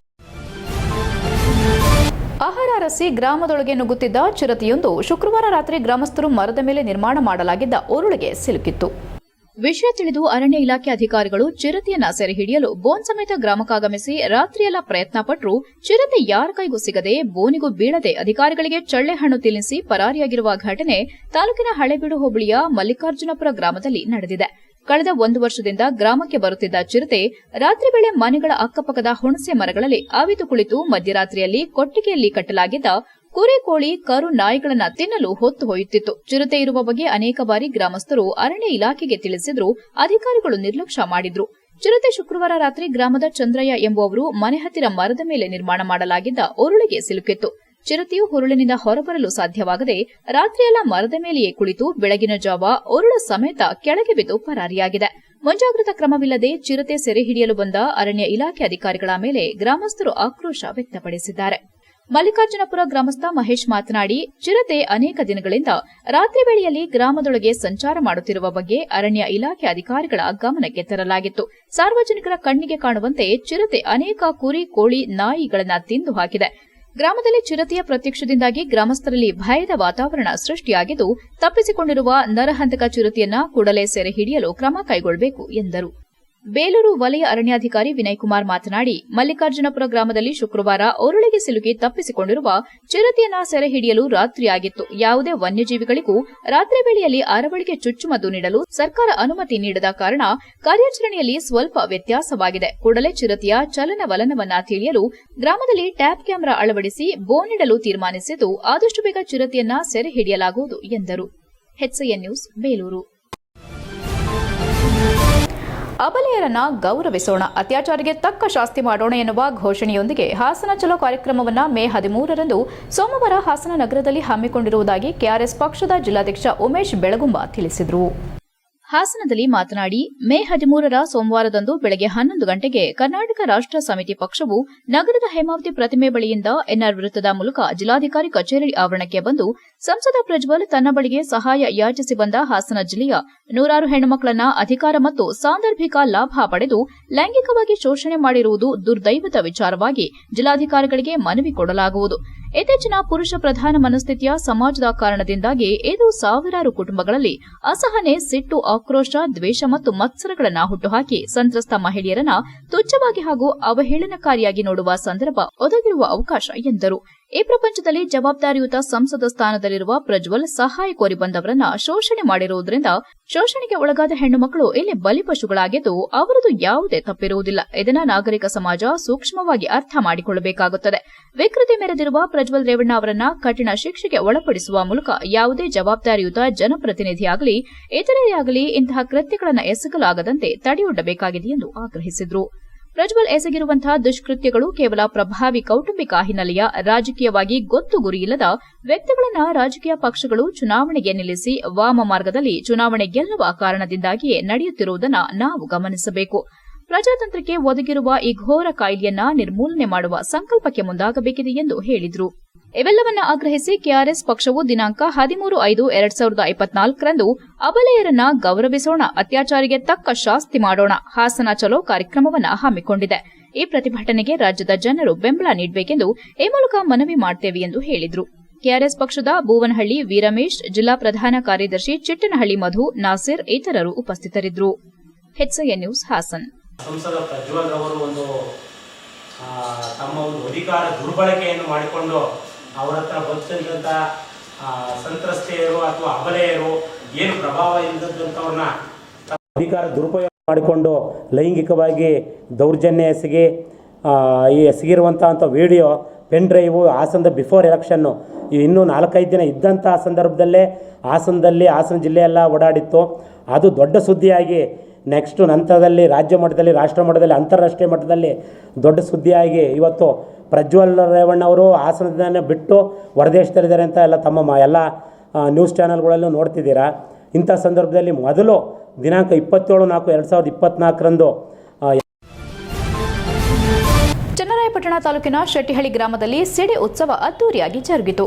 S1: ಅರಸಿ ಗ್ರಾಮದೊಳಗೆ ನುಗ್ಗುತ್ತಿದ್ದ ಚಿರತೆಯೊಂದು ಶುಕ್ರವಾರ ರಾತ್ರಿ ಗ್ರಾಮಸ್ಥರು ಮರದ ಮೇಲೆ ನಿರ್ಮಾಣ ಮಾಡಲಾಗಿದ್ದ ಉರುಳಿಗೆ ಸಿಲುಕಿತ್ತು.
S2: ವಿಷಯ ತಿಳಿದು ಅರಣ್ಯ ಇಲಾಖೆ ಅಧಿಕಾರಿಗಳು ಚಿರತೆಯನ್ನ ಸೆರೆ ಹಿಡಿಯಲು ಬೋನ್ ಸಮೇತ ಗ್ರಾಮಕ್ಕಾಗಮಿಸಿ ರಾತ್ರಿಯೆಲ್ಲ ಪ್ರಯತ್ನ ಪಟ್ಟರು ಚಿರತೆ ಯಾರ ಕೈಗೂ ಸಿಗದೆ ಬೋನಿಗೂ ಬೀಳದೆ ಅಧಿಕಾರಿಗಳಿಗೆ ಚಳ್ಳೆ ಹಣ್ಣು ತಿನ್ನಿಸಿ ಪರಾರಿಯಾಗಿರುವ ಘಟನೆ ತಾಲೂಕಿನ ಹಳೆಬೀಡು ಹೋಬಳಿಯ ಮಲ್ಲಿಕಾರ್ಜುನಪುರ ಗ್ರಾಮದಲ್ಲಿ ನಡೆದಿದೆ. ಕಳೆದ ಒಂದು ವರ್ಷದಿಂದ ಗ್ರಾಮಕ್ಕೆ ಬರುತ್ತಿದ್ದ ಚಿರತೆ ರಾತ್ರಿ ವೇಳೆ ಮನೆಗಳ ಅಕ್ಕಪಕ್ಕದ ಹುಣಸೆ ಮರಗಳಲ್ಲಿ ಅವಿತು ಕುಳಿತು ಮಧ್ಯರಾತ್ರಿಯಲ್ಲಿ ಕೊಟ್ಟಿಗೆಯಲ್ಲಿ ಕಟ್ಟಲಾಗಿದ್ದ ಕುರಿ ಕೋಳಿ ಕರು ನಾಯಿಗಳನ್ನ ತಿನ್ನಲು ಹೊತ್ತು ಹೊಯ್ಯುತ್ತಿತ್ತು ಚಿರತೆ ಇರುವ ಬಗ್ಗೆ ಅನೇಕ ಬಾರಿ ಗ್ರಾಮಸ್ಥರು ಅರಣ್ಯ ಇಲಾಖೆಗೆ ತಿಳಿಸಿದ್ರು, ಅಧಿಕಾರಿಗಳು ನಿರ್ಲಕ್ಷ್ಯ ಮಾಡಿದ್ರು. ಚಿರತೆ ಶುಕ್ರವಾರ ರಾತ್ರಿ ಗ್ರಾಮದ ಚಂದ್ರಯ್ಯ ಎಂಬುವವರು ಮನೆ ಹತ್ತಿರ ಮರದ ಮೇಲೆ ನಿರ್ಮಾಣ ಮಾಡಲಾಗಿದ್ದ ಉರುಳಿಗೆ ಸಿಲುಕಿತ್ತು. ಚಿರತೆಯು ಹುರುಳಿನಿಂದ ಹೊರಬರಲು ಸಾಧ್ಯವಾಗದೆ ರಾತ್ರಿಯೆಲ್ಲ ಮರದ ಮೇಲೆಯೇ ಕುಳಿತು ಬೆಳಗಿನ ಜಾವ ಉರುಳ ಸಮೇತ ಕೆಳಗೆ ಬಿದ್ದು ಪರಾರಿಯಾಗಿದೆ. ಮುಂಜಾಗ್ರತಾ ಕ್ರಮವಿಲ್ಲದೆ ಚಿರತೆ ಸೆರೆ ಹಿಡಿಯಲು ಬಂದ ಅರಣ್ಯ ಇಲಾಖೆ ಅಧಿಕಾರಿಗಳ ಮೇಲೆ ಗ್ರಾಮಸ್ಥರು ಆಕ್ರೋಶ ವ್ಯಕ್ತಪಡಿಸಿದ್ದಾರೆ. ಮಲ್ಲಿಕಾರ್ಜುನಪುರ ಗ್ರಾಮಸ್ಥ ಮಹೇಶ್ ಮಾತನಾಡಿ, ಚಿರತೆ ಅನೇಕ ದಿನಗಳಿಂದ ರಾತ್ರಿ ವೇಳೆಯಲ್ಲಿ ಗ್ರಾಮದೊಳಗೆ ಸಂಚಾರ ಮಾಡುತ್ತಿರುವ ಬಗ್ಗೆ ಅರಣ್ಯ ಇಲಾಖೆ ಅಧಿಕಾರಿಗಳ ಗಮನಕ್ಕೆ ತರಲಾಗಿತ್ತು. ಸಾರ್ವಜನಿಕರ ಕಣ್ಣಿಗೆ ಕಾಣುವಂತೆ ಚಿರತೆ ಅನೇಕ ಕುರಿ, ಕೋಳಿ, ನಾಯಿಗಳನ್ನು ತಿಂದು ಹಾಕಿದೆ. ಗ್ರಾಮದಲ್ಲಿ ಚಿರತೆಯ ಪ್ರತ್ಯಕ್ಷದಿಂದಾಗಿ ಗ್ರಾಮಸ್ಥರಲ್ಲಿ ಭಯದ ವಾತಾವರಣ ಸೃಷ್ಟಿಯಾಗಿದ್ದು, ತಪ್ಪಿಸಿಕೊಂಡಿರುವ ನರಹಂತಕ ಚಿರತೆಯನ್ನ ಕೂಡಲೇ ಸೆರೆ ಹಿಡಿಯಲು ಕ್ರಮ ಕೈಗೊಳ್ಳಬೇಕು ಎಂದರು. ಬೇಲೂರು ವಲಯ ಅರಣ್ಯಾಧಿಕಾರಿ ವಿನಯ್ ಕುಮಾರ್ ಮಾತನಾಡಿ, ಮಲ್ಲಿಕಾರ್ಜುನಪುರ ಗ್ರಾಮದಲ್ಲಿ ಶುಕ್ರವಾರ ಉರುಳಿಗೆ ಸಿಲುಕಿ ತಪ್ಪಿಸಿಕೊಂಡಿರುವ ಚಿರತೆಯನ್ನ ಸೆರೆ ಹಿಡಿಯಲು ರಾತ್ರಿಯಾಗಿತ್ತು. ಯಾವುದೇ ವನ್ಯಜೀವಿಗಳಿಗೂ ರಾತ್ರಿ ವೇಳೆಯಲ್ಲಿ ಅರವಳಿಕೆ ಚುಚ್ಚುಮದ್ದು ನೀಡಲು ಸರ್ಕಾರ ಅನುಮತಿ ನೀಡದ ಕಾರಣ ಕಾರ್ಯಾಚರಣೆಯಲ್ಲಿ ಸ್ವಲ್ಪ ವ್ಯತ್ಯಾಸವಾಗಿದೆ. ಕೂಡಲೇ ಚಿರತೆಯ ಚಲನವಲನವನ್ನ ತಿಳಿಯಲು ಗ್ರಾಮದಲ್ಲಿ ಟ್ಯಾಪ್ ಕ್ಯಾಮೆರಾ ಅಳವಡಿಸಿ ಬೋನಿಡಲು ತೀರ್ಮಾನಿಸಿದ್ದು, ಆದಷ್ಟು ಬೇಗ ಚಿರತೆಯನ್ನ ಸೆರೆ ಹಿಡಿಯಲಾಗುವುದು ಎಂದರು. ಬೇಲೂರು.
S1: ಅಬಲೆಯರನ್ನ ಗೌರವಿಸೋಣ. ಅತ್ಯಾಚಾರಿಗೆ ತಕ್ಕ ಶಾಸ್ತಿ ಮಾಡೋಣ ಎನ್ನುವ ಘೋಷಣೆಯೊಂದಿಗೆ ಹಾಸನ ಚಲೋ ಕಾರ್ಯಕ್ರಮವನ್ನು ಮೇ ಹದಿಮೂರರಂದು ಸೋಮವಾರ ಹಾಸನ ನಗರದಲ್ಲಿ ಹಮ್ಮಿಕೊಂಡಿರುವುದಾಗಿ ಕೆಆರ್ಎಸ್ ಪಕ್ಷದ ಜಿಲ್ಲಾಧ್ಯಕ್ಷ ಉಮೇಶ್ ಬೆಳಗುಂಬ ತಿಳಿಸಿದರು.
S2: ಹಾಸನದಲ್ಲಿ ಮಾತನಾಡಿ, ಮೇ ಹದಿಮೂರರ ಸೋಮವಾರದಂದು ಬೆಳಗ್ಗೆ ಹನ್ನೊಂದು ಗಂಟೆಗೆ ಕರ್ನಾಟಕ ರಾಷ್ಟ್ರ ಸಮಿತಿ ಪಕ್ಷವು ನಗರದ ಹೇಮಾವತಿ ಪ್ರತಿಮೆ ಬಳಿಯಿಂದ ಎನ್ಆರ್ ವೃತ್ತದ ಮೂಲಕ ಜಿಲ್ಲಾಧಿಕಾರಿ ಕಚೇರಿ ಆವರಣಕ್ಕೆ ಬಂದು ಸಂಸದ ಪ್ರಜ್ವಲ್ ತನ್ನ ಬಳಿಗೆ ಸಹಾಯ ಯಾಚಿಸಿ ಬಂದ ಹಾಸನ ಜಿಲ್ಲೆಯ ನೂರಾರು ಹೆಣ್ಣುಮಕ್ಕಳನ್ನ ಅಧಿಕಾರ ಮತ್ತು ಸಾಂದರ್ಭಿಕ ಲಾಭ ಪಡೆದು ಲೈಂಗಿಕವಾಗಿ ಶೋಷಣೆ ಮಾಡಿರುವುದು ದುರ್ದೈವದ ವಿಚಾರವಾಗಿ ಜಿಲ್ಲಾಧಿಕಾರಿಗಳಿಗೆ ಮನವಿ ಕೊಡಲಾಗುವುದು. ಇತ್ತೀಚಿನ ಪುರುಷ ಪ್ರಧಾನ ಮನಸ್ಥಿತಿಯ ಸಮಾಜದ ಕಾರಣದಿಂದಾಗಿ ಇದು ಸಾವಿರಾರು ಕುಟುಂಬಗಳಲ್ಲಿ ಅಸಹನೆ, ಸಿಟ್ಟು, ಆಕ್ರೋಶ, ದ್ವೇಷ ಮತ್ತು ಮತ್ಸರಗಳನ್ನ ಹುಟ್ಟುಹಾಕಿ ಸಂತ್ರಸ್ತ ಮಹಿಳೆಯರನ್ನ ತುಚ್ಛವಾಗಿ ಹಾಗೂ ಅವಹೇಳನಕಾರಿಯಾಗಿ ನೋಡುವ ಸಂದರ್ಭ ಒದಗಿರುವ ಅವಕಾಶ ಎಂದರು. ಈ ಪ್ರಪಂಚದಲ್ಲಿ ಜವಾಬ್ದಾರಿಯುತ ಸಂಸದ ಸ್ಥಾನದಲ್ಲಿರುವ ಪ್ರಜ್ವಲ್ ಸಹಾಯ ಕೋರಿ ಬಂದವರನ್ನ ಶೋಷಣೆ ಮಾಡಿರುವುದರಿಂದ ಶೋಷಣೆಗೆ ಒಳಗಾದ ಹೆಣ್ಣು ಮಕ್ಕಳು ಇಲ್ಲಿ ಬಲಿಪಶುಗಳಾಗಿದ್ದು ಅವರದು ಯಾವುದೇ ತಪ್ಪಿರುವುದಿಲ್ಲ. ಇದನ್ನ ನಾಗರಿಕ ಸಮಾಜ ಸೂಕ್ಷ್ಮವಾಗಿ ಅರ್ಥ ಮಾಡಿಕೊಳ್ಳಬೇಕಾಗುತ್ತದೆ. ವಿಕೃತಿ ಮೆರೆದಿರುವ ಪ್ರಜ್ವಲ್ ರೇವಣ್ಣ ಅವರನ್ನ ಕಠಿಣ ಶಿಕ್ಷೆಗೆ ಒಳಪಡಿಸುವ ಮೂಲಕ ಯಾವುದೇ ಜವಾಬ್ದಾರಿಯುತ ಜನಪ್ರತಿನಿಧಿಯಾಗಲಿ ಇತರೆಯಾಗಲಿ ಇಂತಹ ಕೃತ್ಯಗಳನ್ನು ಎಸಗಲಾಗದಂತೆ ತಡೆಯೊಡ್ಡಬೇಕಾಗಿದೆ ಎಂದು ಆಗ್ರಹಿಸಿದರು. ಪ್ರಜ್ವಲ್ ಎಸಗಿರುವಂತಹ ದುಷ್ಕೃತ್ಯಗಳು ಕೇವಲ ಪ್ರಭಾವಿ ಕೌಟುಂಬಿಕ ಹಿನ್ನೆಲೆಯ ರಾಜಕೀಯವಾಗಿ ಗೊತ್ತು ಗುರಿಯಿಲ್ಲದ ವ್ಯಕ್ತಿಗಳನ್ನ ರಾಜಕೀಯ ಪಕ್ಷಗಳು ಚುನಾವಣೆಗೆ ನಿಲ್ಲಿಸಿ ವಾಮ ಮಾರ್ಗದಲ್ಲಿ ಚುನಾವಣೆ ಗೆಲ್ಲುವ ಕಾರಣದಿಂದಾಗಿಯೇ ನಡೆಯುತ್ತಿರುವುದನ್ನು ನಾವು ಗಮನಿಸಬೇಕು. ಪ್ರಜಾತಂತ್ರಕ್ಕೆ ಒದಗಿರುವ ಈ ಘೋರ ಕಾಯಿಲೆಯನ್ನ ನಿರ್ಮೂಲನೆ ಮಾಡುವ ಸಂಕಲ್ಪಕ್ಕೆ ಮುಂದಾಗಬೇಕಿದೆ ಎಂದು ಹೇಳಿದರು. ಇವೆಲ್ಲವನ್ನ ಆಗ್ರಹಿಸಿ ಕೆಆರ್ಎಸ್ ಪಕ್ಷವು ದಿನಾಂಕ ಹದಿಮೂರು ಐದು ಎರಡ್ ಸಾವಿರದ ಇಪ್ಪತ್ನಾಲ್ಕರಂದು ಅಬಲೆಯರನ್ನ ಗೌರವಿಸೋಣ, ಅತ್ಯಾಚಾರಿಗೆ ತಕ್ಕ ಶಾಸ್ತಿ ಮಾಡೋಣ, ಹಾಸನ ಚಲೋ ಕಾರ್ಯಕ್ರಮವನ್ನು ಹಮ್ಮಿಕೊಂಡಿದೆ. ಈ ಪ್ರತಿಭಟನೆಗೆ ರಾಜ್ಯದ ಜನರು ಬೆಂಬಲ ನೀಡಬೇಕೆಂದು ಈ ಮೂಲಕ ಮನವಿ ಮಾಡುತ್ತೇವೆ ಎಂದು ಹೇಳಿದರು. ಕೆಆರ್ಎಸ್ ಪಕ್ಷದ ಭೂವನಹಳ್ಳಿ ವೀರಮೇಶ್, ಜಿಲ್ಲಾ ಪ್ರಧಾನ ಕಾರ್ಯದರ್ಶಿ ಚಿಟ್ಟನಹಳ್ಳಿ ಮಧು, ನಾಸಿರ್ ಇತರರು ಉಪಸ್ಥಿತರಿದ್ದರು. ನ್ಯೂಸ್ ಹಾಸನ್.
S7: ಸಂಸದ ಪ್ರಜ್ವಲ್ ಅವರು ಒಂದು ತಮ್ಮ ಒಂದು ಅಧಿಕಾರ ದುರ್ಬಳಕೆಯನ್ನು ಮಾಡಿಕೊಂಡು ಅವರ ಹತ್ರ ಬಂದಂಥ ಸಂತ್ರಸ್ತೆಯರು ಅಥವಾ ಅಬಲೆಯರು ಏನು ಪ್ರಭಾವ ಇಲ್ಲದಂಥವ್ರನ್ನ ಅಧಿಕಾರ ದುರುಪಯೋಗ ಮಾಡಿಕೊಂಡು ಲೈಂಗಿಕವಾಗಿ ದೌರ್ಜನ್ಯ ಎಸಗಿ ಈ ಎಸಗಿರುವಂಥ ಅಂಥ ವಿಡಿಯೋ, ಪೆನ್ ಡ್ರೈವು, ಹಾಸನದ ಬಿಫೋರ್ ಎಲೆಕ್ಷನ್ನು ಇನ್ನೂ ನಾಲ್ಕೈದು ದಿನ ಇದ್ದಂಥ ಸಂದರ್ಭದಲ್ಲೇ ಹಾಸನದಲ್ಲಿ, ಹಾಸನ ಜಿಲ್ಲೆಯೆಲ್ಲ ಓಡಾಡಿತ್ತು. ಅದು ದೊಡ್ಡ ಸುದ್ದಿಯಾಗಿ ನೆಕ್ಸ್ಟು ನಂತರದಲ್ಲಿ ರಾಜ್ಯ ಮಟ್ಟದಲ್ಲಿ, ರಾಷ್ಟ್ರ ಮಟ್ಟದಲ್ಲಿ, ಅಂತಾರಾಷ್ಟ್ರೀಯ ಮಟ್ಟದಲ್ಲಿ ದೊಡ್ಡ ಸುದ್ದಿಯಾಗಿ ಇವತ್ತು ಪ್ರಜ್ವಲ್ ರೇವಣ್ಣ ಅವರು ಹಾಸನದನ್ನೇ ಬಿಟ್ಟು ಹೊರದೇಶದಲ್ಲಿದ್ದಾರೆ ಅಂತ ಎಲ್ಲ ತಮ್ಮ ಮ- ಎಲ್ಲ ನ್ಯೂಸ್ ಚಾನಲ್ಗಳಲ್ಲೂ ನೋಡ್ತಿದ್ದೀರಾ? ಇಂಥ ಸಂದರ್ಭದಲ್ಲಿ ಮೊದಲು ದಿನಾಂಕ ಇಪ್ಪತ್ತೇಳು ನಾಲ್ಕು ಎರಡು ಸಾವಿರದ ಇಪ್ಪತ್ನಾಲ್ಕರಂದು
S1: ಚನ್ನರಾಯಪಟ್ಟಣ ತಾಲೂಕಿನ ಶೆಟ್ಟಿಹಳ್ಳಿ ಗ್ರಾಮದಲ್ಲಿ ಸಿಡಿ ಉತ್ಸವ ಅದ್ದೂರಿಯಾಗಿ ಜರುಗಿತು.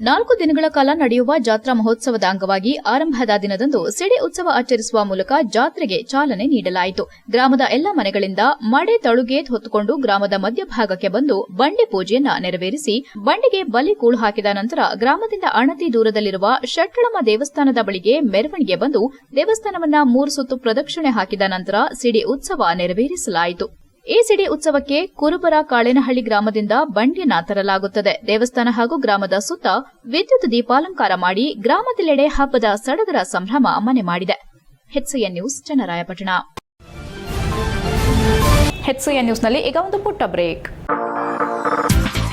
S2: ನಾಲ್ಕು ದಿನಗಳ ಕಾಲ ನಡೆಯುವ ಜಾತ್ರಾ ಮಹೋತ್ಸವದ ಅಂಗವಾಗಿ ಆರಂಭದ ದಿನದಂದು ಸಿಡಿ ಉತ್ಸವ ಆಚರಿಸುವ ಮೂಲಕ ಜಾತ್ರೆಗೆ ಚಾಲನೆ ನೀಡಲಾಯಿತು. ಗ್ರಾಮದ ಎಲ್ಲ ಮನೆಗಳಿಂದ ಮಡೆ ತಳುಗೆ ಹೊತ್ತುಕೊಂಡು ಗ್ರಾಮದ ಮಧ್ಯಭಾಗಕ್ಕೆ ಬಂದು ಬಂಡೆ ಪೂಜೆಯನ್ನ ನೆರವೇರಿಸಿ ಬಂಡೆಗೆ ಬಲಿ ಕೂಳು ಹಾಕಿದ ನಂತರ ಗ್ರಾಮದಿಂದ ಅಣತಿ ದೂರದಲ್ಲಿರುವ ಶಟ್ಟಳಮ್ಮ ದೇವಸ್ಥಾನದ ಬಳಿಗೆ ಮೆರವಣಿಗೆ ಬಂದು ದೇವಸ್ಥಾನವನ್ನ ಮೂರು ಸುತ್ತು ಪ್ರದಕ್ಷಿಣೆ ಹಾಕಿದ ನಂತರ ಸಿಡಿ ಉತ್ಸವ ನೆರವೇರಿಸಲಾಯಿತು. ಈ ಸಿಡಿ ಉತ್ಸವಕ್ಕೆ ಕುರುಬರ ಕಾಳೇನಹಳ್ಳಿ ಗ್ರಾಮದಿಂದ ಬಂಡಿಯನ್ನ ತರಲಾಗುತ್ತದೆ. ದೇವಸ್ಥಾನ ಹಾಗೂ ಗ್ರಾಮದ ಸುತ್ತ ವಿದ್ಯುತ್ ದೀಪಾಲಂಕಾರ ಮಾಡಿ ಗ್ರಾಮದೆಲ್ಲೆಡೆ ಹಬ್ಬದ ಸಡಗರ ಸಂಭ್ರಮ ಮನೆ ಮಾಡಿದೆ. ನ್ಯೂಸ್, ಚನ್ನರಾಯಪಟ್ಟಣ.
S1: ನ್ಯೂಸ್ನಲ್ಲಿ ಈಗ ಒಂದು ಪುಟ್ಟ ಬ್ರೇಕ್.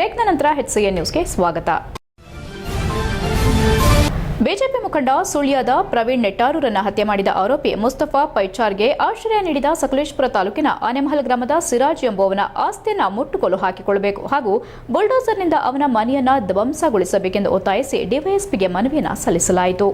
S1: ಬ್ರೇಕ್ನ ನಂತರ ನ್ಯೂಸ್ ನ್ಯೂಸ್ಗೆ ಸ್ವಾಗತ. ಬಿಜೆಪಿ ಮುಖಂಡ ಸುಳ್ಯದ ಪ್ರವೀಣ್ ನೆಟ್ಟಾರೂರನ್ನ ಹತ್ಯೆ ಮಾಡಿದ ಆರೋಪಿ ಮುಸ್ತಫಾ ಪೈಚಾರ್ಗೆ ಆಶ್ರಯ ನೀಡಿದ ಸಕಲೇಶ್ಪುರ ತಾಲೂಕಿನ ಆನೆಮಹಲ್ ಗ್ರಾಮದ ಸಿರಾಜ್ ಎಂಬುವನ ಆಸ್ತಿಯನ್ನ ಮುಟ್ಟುಗೋಲು ಹಾಕಿಕೊಳ್ಳಬೇಕು ಹಾಗೂ ಬುಲ್ಡೋಸರ್ನಿಂದ ಅವನ ಮನೆಯನ್ನ ಧ್ವಂಸಗೊಳಿಸಬೇಕೆಂದು ಒತ್ತಾಯಿಸಿ ಡಿವೈಎಸ್ಪಿಗೆ ಮನವಿಯನ್ನ ಸಲ್ಲಿಸಲಾಯಿತು.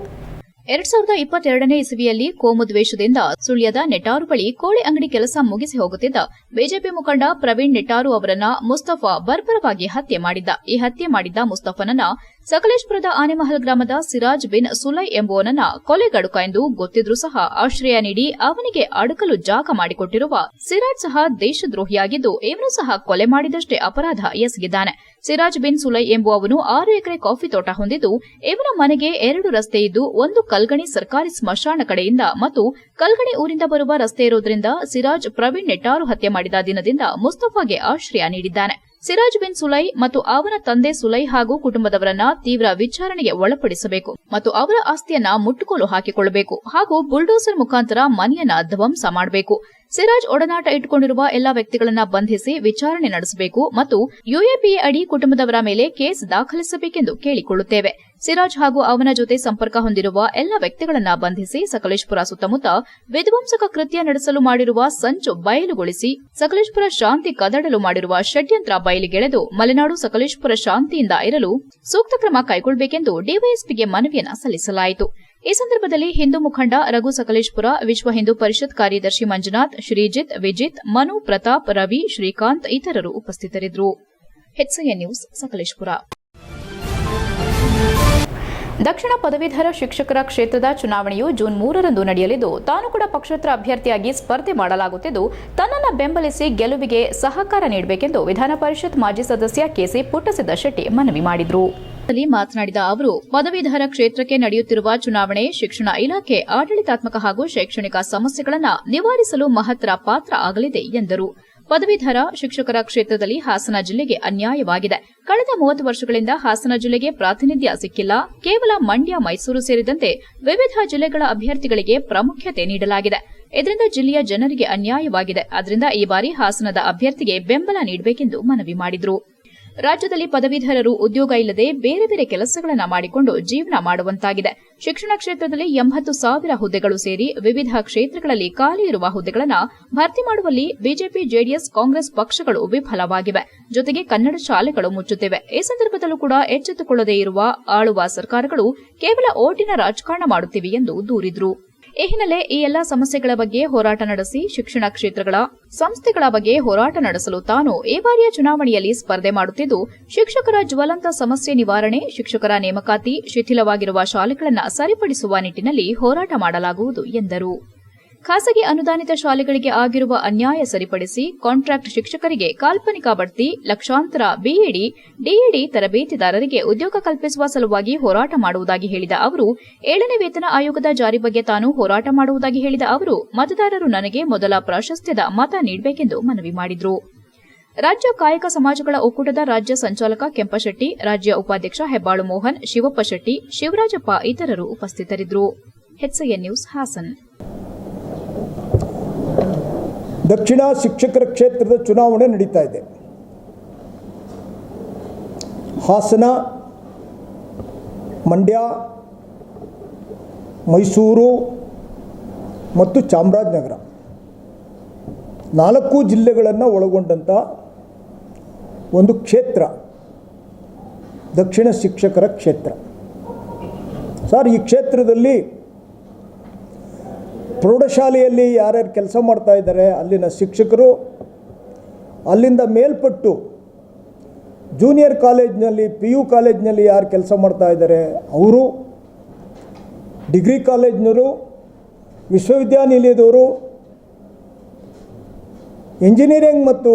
S2: ಎರಡ್ ಸಾವಿರದ ಇಪ್ಪತ್ತೆರಡನೇ ಇಸವಿಯಲ್ಲಿ ಕೋಮು ದ್ವೇಷದಿಂದ ಸುಳ್ಯದ ನೆಟಾರು ಬಳಿ ಕೋಳಿ ಅಂಗಡಿ ಕೆಲಸ ಮುಗಿಸಿ ಹೋಗುತ್ತಿದ್ದ ಬಿಜೆಪಿ ಮುಖಂಡ ಪ್ರವೀಣ್ ನೆಟಾರು ಅವರನ್ನ ಮುಸ್ತಫಾ ಬರ್ಬರವಾಗಿ ಹತ್ಯೆ ಮಾಡಿದ್ದ. ಈ ಹತ್ಯೆ ಮಾಡಿದ್ದ ಮುಸ್ತಫನನ್ನ ಸಕಲೇಶ್ಪುರದ ಆನೆಮಹಲ್ ಗ್ರಾಮದ ಸಿರಾಜ್ ಬಿನ್ ಸುಲೈ ಎಂಬುವನನ್ನ ಕೊಲೆಗಡುಕ ಎಂದು ಗೊತ್ತಿದ್ರೂ ಸಹ ಆಶ್ರಯ ನೀಡಿ ಅವನಿಗೆ ಅಡಕಲು ಜಾಗ ಮಾಡಿಕೊಟ್ಟಿರುವ ಸಿರಾಜ್ ಸಹ ದೇಶದ್ರೋಹಿಯಾಗಿದ್ದು ಇವನು ಸಹ ಕೊಲೆ ಮಾಡಿದಷ್ಟೇ ಅಪರಾಧ ಎಸಗಿದ್ದಾನೆ. ಸಿರಾಜ್ ಬಿನ್ ಸುಲೈ ಎಂಬುವವನು ಆರು ಎಕರೆ ಕಾಫಿ ತೋಟ ಹೊಂದಿದ್ದು ಇವನ ಮನೆಗೆ ಎರಡು ರಸ್ತೆ ಇದ್ದು ಒಂದು ಕಲ್ಗಣಿ ಸರ್ಕಾರಿ ಸ್ಮಶಾನ ಕಡೆಯಿಂದ ಮತ್ತು ಕಲ್ಗಣಿ ಊರಿಂದ ಬರುವ ರಸ್ತೆ ಇರುವುದರಿಂದ ಸಿರಾಜ್ ಪ್ರವೀಣ್ ನೆಟ್ಟಾರು ಹತ್ಯೆ ಮಾಡಿದ ದಿನದಿಂದ ಮುಸ್ತಫಾಗೆ ಆಶ್ರಯ ನೀಡಿದ್ದಾನೆ. ಸಿರಾಜ್ ಬಿನ್ ಸುಲೈ ಮತ್ತು ಅವರ ತಂದೆ ಸುಲೈ ಹಾಗೂ ಕುಟುಂಬದವರನ್ನ ತೀವ್ರ ವಿಚಾರಣೆಗೆ ಒಳಪಡಿಸಬೇಕು ಮತ್ತು ಅವರ ಆಸ್ತಿಯನ್ನ ಮುಟ್ಟುಗೋಲು ಹಾಕಿಕೊಳ್ಳಬೇಕು ಹಾಗೂ ಬುಲ್ಡೋಸರ್ ಮುಖಾಂತರ ಮನೆಯನ್ನ ಧ್ವಂಸ ಮಾಡಬೇಕು. ಸಿರಾಜ್ ಒಡನಾಟ ಇಟ್ಟುಕೊಂಡಿರುವ ಎಲ್ಲಾ ವ್ಯಕ್ತಿಗಳನ್ನ ಬಂಧಿಸಿ ವಿಚಾರಣೆ ನಡೆಸಬೇಕು ಮತ್ತು ಯುಎಪಿಎ ಅಡಿ ಕುಟುಂಬದವರ ಮೇಲೆ ಕೇಸ್ ದಾಖಲಿಸಬೇಕೆಂದು ಕೇಳಿಕೊಳ್ಳುತ್ತೇವೆ. ಸಿರಾಜ್ ಹಾಗೂ ಅವನ ಜೊತೆ ಸಂಪರ್ಕ ಹೊಂದಿರುವ ಎಲ್ಲ ವ್ಯಕ್ತಿಗಳನ್ನು ಬಂಧಿಸಿ ಸಕಲೇಶ್ಪುರ ಸುತ್ತಮುತ್ತ ವಿಧ್ವಂಸಕ ಕೃತ್ಯ ನಡೆಸಲು ಮಾಡಿರುವ ಸಂಚು ಬಯಲುಗೊಳಿಸಿ ಸಕಲೇಶ್ಪುರ ಶಾಂತಿ ಕದಡಲು ಮಾಡಿರುವ ಷಡ್ಯಂತ್ರ ಬಯಲಿಗೆಳೆದು ಮಲೆನಾಡು ಸಕಲೇಶ್ಪುರ ಶಾಂತಿಯಿಂದ ಇರಲು ಸೂಕ್ತ ಕ್ರಮ ಕೈಗೊಳ್ಳಬೇಕೆಂದು ಡಿವೈಎಸ್ಪಿಗೆ ಮನವಿಯನ್ನು ಸಲ್ಲಿಸಲಾಯಿತು. ಈ ಸಂದರ್ಭದಲ್ಲಿ ಹಿಂದೂ ಮುಖಂಡ ರಘು ಸಕಲೇಶ್ಪುರ, ವಿಶ್ವ ಹಿಂದೂ ಪರಿಷತ್ ಕಾರ್ಯದರ್ಶಿ ಮಂಜುನಾಥ್, ಶ್ರೀಜಿತ್, ವಿಜಿತ್, ಮನು ಪ್ರತಾಪ್, ರವಿ, ಶ್ರೀಕಾಂತ್ ಇತರರು ಉಪಸ್ಥಿತರಿದ್ದರು.
S1: ದಕ್ಷಿಣ ಪದವೀಧರ ಶಿಕ್ಷಕರ ಕ್ಷೇತ್ರದ ಚುನಾವಣೆಯು ಜೂನ್ ಮೂರರಂದು ನಡೆಯಲಿದ್ದು, ತಾನು ಕೂಡ ಪಕ್ಷೇತರ ಅಭ್ಯರ್ಥಿಯಾಗಿ ಸ್ಪರ್ಧೆ ಮಾಡಲಾಗುತ್ತಿದ್ದು, ತನ್ನನ್ನು ಬೆಂಬಲಿಸಿ ಗೆಲುವಿಗೆ ಸಹಕಾರ ನೀಡಬೇಕೆಂದು ವಿಧಾನ ಪರಿಷತ್ ಮಾಜಿ ಸದಸ್ಯ ಕೆಸಿ ಪುಟ್ಟಸಿದ್ದ ಶೆಟ್ಟಿ ಮನವಿ ಮಾಡಿದರು.
S2: ಮಾತನಾಡಿದ ಅವರು, ಪದವೀಧರ ಕ್ಷೇತ್ರಕ್ಕೆ ನಡೆಯುತ್ತಿರುವ ಚುನಾವಣೆ ಶಿಕ್ಷಣ ಇಲಾಖೆ ಆಡಳಿತಾತ್ಮಕ ಹಾಗೂ ಶೈಕ್ಷಣಿಕ ಸಮಸ್ಯೆಗಳನ್ನು ನಿವಾರಿಸಲು ಮಹತ್ತರ ಪಾತ್ರ ಆಗಲಿದೆ ಎಂದರು. ಪದವೀಧರ ಶಿಕ್ಷಕರ ಕ್ಷೇತ್ರದಲ್ಲಿ ಹಾಸನ ಜಿಲ್ಲೆಗೆ ಅನ್ಯಾಯವಾಗಿದೆ. ಕಳೆದ ಮೂವತ್ತು ವರ್ಷಗಳಿಂದ ಹಾಸನ ಜಿಲ್ಲೆಗೆ ಪ್ರಾತಿನಿಧ್ಯ ಸಿಕ್ಕಿಲ್ಲ. ಕೇವಲ ಮಂಡ್ಯ, ಮೈಸೂರು ಸೇರಿದಂತೆ ವಿವಿಧ ಜಿಲ್ಲೆಗಳ ಅಭ್ಯರ್ಥಿಗಳಿಗೆ ಪ್ರಾಮುಖ್ಯತೆ ನೀಡಲಾಗಿದೆ. ಇದರಿಂದ ಜಿಲ್ಲೆಯ ಜನರಿಗೆ ಅನ್ಯಾಯವಾಗಿದೆ. ಆದ್ದರಿಂದ ಈ ಬಾರಿ ಹಾಸನದ ಅಭ್ಯರ್ಥಿಗೆ ಬೆಂಬಲ ನೀಡಬೇಕೆಂದು ಮನವಿ ಮಾಡಿದರು. ರಾಜ್ಯದಲ್ಲಿ ಪದವೀಧರರು ಉದ್ಯೋಗ ಇಲ್ಲದೆ ಬೇರೆ ಬೇರೆ ಕೆಲಸಗಳನ್ನು ಮಾಡಿಕೊಂಡು ಜೀವನ ಮಾಡುವಂತಾಗಿದೆ. ಶಿಕ್ಷಣ ಕ್ಷೇತ್ರದಲ್ಲಿ ಎಂಬತ್ತು ಸಾವಿರ ಹುದ್ದೆಗಳು ಸೇರಿ ವಿವಿಧ ಕ್ಷೇತ್ರಗಳಲ್ಲಿ ಖಾಲಿ ಇರುವ ಹುದ್ದೆಗಳನ್ನು ಭರ್ತಿ ಮಾಡುವಲ್ಲಿ ಬಿಜೆಪಿ, ಜೆಡಿಎಸ್, ಕಾಂಗ್ರೆಸ್ ಪಕ್ಷಗಳು ವಿಫಲವಾಗಿವೆ. ಜೊತೆಗೆ ಕನ್ನಡ ಶಾಲೆಗಳು ಮುಚ್ಚುತ್ತಿವೆ. ಈ ಸಂದರ್ಭದಲ್ಲೂ ಕೂಡ ಎಚ್ಚೆತ್ತುಕೊಳ್ಳದೇ ಇರುವ ಆಳುವ ಸರ್ಕಾರಗಳು ಕೇವಲ ಓಟಿನ ರಾಜಕಾರಣ ಮಾಡುತ್ತಿವೆ ಎಂದು ದೂರಿದ್ರು. ಈ ಹಿನ್ನೆಲೆ ಈ ಎಲ್ಲಾ ಸಮಸ್ಯೆಗಳ ಬಗ್ಗೆ ಹೋರಾಟ ನಡೆಸಿ ಶಿಕ್ಷಣ ಕ್ಷೇತ್ರಗಳ ಸಂಸ್ಥೆಗಳ ಬಗ್ಗೆ ಹೋರಾಟ ನಡೆಸಲು ತಾನು ಈ ಬಾರಿಯ ಚುನಾವಣೆಯಲ್ಲಿ ಸ್ಪರ್ಧೆ ಮಾಡುತ್ತಿದ್ದು, ಶಿಕ್ಷಕರ ಜ್ವಲಂತ ಸಮಸ್ಯೆ ನಿವಾರಣೆ, ಶಿಕ್ಷಕರ ನೇಮಕಾತಿ, ಶಿಥಿಲವಾಗಿರುವ ಶಾಲೆಗಳನ್ನು ಸರಿಪಡಿಸುವ ನಿಟ್ಟಿನಲ್ಲಿ ಹೋರಾಟ ಮಾಡಲಾಗುವುದು ಎಂದರು. ಖಾಸಗಿ ಅನುದಾನಿತ ಶಾಲೆಗಳಿಗೆ ಆಗಿರುವ ಅನ್ಯಾಯ ಸರಿಪಡಿಸಿ ಕಾಂಟ್ರಾಕ್ಟ್ ಶಿಕ್ಷಕರಿಗೆ ಕಾಲ್ಪನಿಕ ಬಡ್ತಿ, ಲಕ್ಷಾಂತರ ಬಿಇಡಿ, ಡಿಇಡಿ ತರಬೇತಿದಾರರಿಗೆ ಉದ್ಯೋಗ ಕಲ್ಪಿಸುವ ಸಲುವಾಗಿ ಹೋರಾಟ ಮಾಡುವುದಾಗಿ ಹೇಳಿದ ಅವರು, ಏಳನೇ ವೇತನ ಆಯೋಗದ ಜಾರಿ ಬಗ್ಗೆ ತಾನು ಹೋರಾಟ ಮಾಡುವುದಾಗಿ ಹೇಳಿದ ಅವರು, ಮತದಾರರು ನನಗೆ ಮೊದಲ ಪ್ರಾಶಸ್ತ್ಯದ ಮತ ನೀಡಬೇಕೆಂದು ಮನವಿ ಮಾಡಿದರು. ರಾಜ್ಯ ಕಾಯಕ ಸಮಾಜಗಳ ಒಕ್ಕೂಟದ ರಾಜ್ಯ ಸಂಚಾಲಕ ಕೆಂಪಶೆಟ್ಟಿ, ರಾಜ್ಯ ಉಪಾಧ್ಯಕ್ಷ ಹೆಬ್ಬಾಳು ಮೋಹನ್, ಶಿವಪ್ಪ ಶೆಟ್ಟಿ, ಶಿವರಾಜಪ್ಪ ಇತರರು ಉಪಸ್ಥಿತರಿದ್ದರು. HIN news Hassan.
S8: ದಕ್ಷಿಣ ಶಿಕ್ಷಕರ ಕ್ಷೇತ್ರದ ಚುನಾವಣೆ ನಡೀತಾ ಇದೆ. ಹಾಸನ, ಮಂಡ್ಯ, ಮೈಸೂರು ಮತ್ತು ಚಾಮರಾಜನಗರ ನಾಲ್ಕು ಜಿಲ್ಲೆಗಳನ್ನು ಒಳಗೊಂಡಂಥ ಒಂದು ಕ್ಷೇತ್ರ, ದಕ್ಷಿಣ ಶಿಕ್ಷಕರ ಕ್ಷೇತ್ರ. ಸರ್, ಈ ಕ್ಷೇತ್ರದಲ್ಲಿ ಪ್ರೌಢಶಾಲೆಯಲ್ಲಿ ಯಾರ್ಯಾರು ಕೆಲಸ ಮಾಡ್ತಾ ಇದ್ದಾರೆ, ಅಲ್ಲಿನ ಶಿಕ್ಷಕರು, ಅಲ್ಲಿಂದ ಮೇಲ್ಪಟ್ಟು ಜೂನಿಯರ್ ಕಾಲೇಜ್ನಲ್ಲಿ ಪಿ ಯು ಕಾಲೇಜ್ನಲ್ಲಿ ಯಾರು ಕೆಲಸ ಮಾಡ್ತಾ ಇದ್ದಾರೆ, ಅವರು ಡಿಗ್ರಿ ಕಾಲೇಜ್ನವರು ವಿಶ್ವವಿದ್ಯಾನಿಲಯದವರು ಇಂಜಿನಿಯರಿಂಗ್ ಮತ್ತು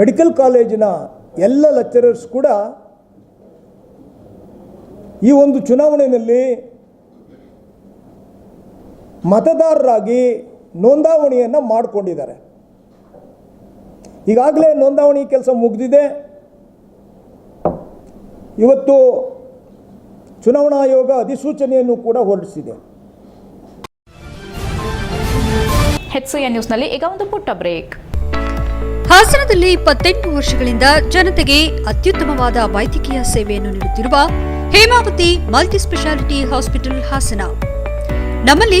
S8: ಮೆಡಿಕಲ್ ಕಾಲೇಜಿನ ಎಲ್ಲ ಲೆಕ್ಚರರ್ಸ್ ಕೂಡ ಈ ಒಂದು ಚುನಾವಣೆಯಲ್ಲಿ ಮತದಾರರಾಗಿ ನೋಂದಾವಣಿಯನ್ನು ಮಾಡಿಕೊಂಡಿದ್ದಾರೆ. ಈಗಾಗಲೇ ನೋಂದಾವಣಿ ಕೆಲಸ ಮುಗಿದಿದೆ. ಇವತ್ತು ಚುನಾವಣಾ ಆಯೋಗ ಅಧಿಸೂಚನೆಯನ್ನು ಕೂಡ ಹೊರಡಿಸಿದೆ.
S1: ಎನ್ ನ್ಯೂಸ್ನಲ್ಲಿ ಈಗ ಒಂದು ಪುಟ್ಟ ಬ್ರೇಕ್.
S9: ಹಾಸನದಲ್ಲಿ ಇಪ್ಪತ್ತೆಂಟು ವರ್ಷಗಳಿಂದ ಜನತೆಗೆ ಅತ್ಯುತ್ತಮವಾದ ವೈದ್ಯಕೀಯ ಸೇವೆಯನ್ನು ನೀಡುತ್ತಿರುವ Hemavathi multi speciality hospital Hassan. ನಮ್ಮಲ್ಲಿ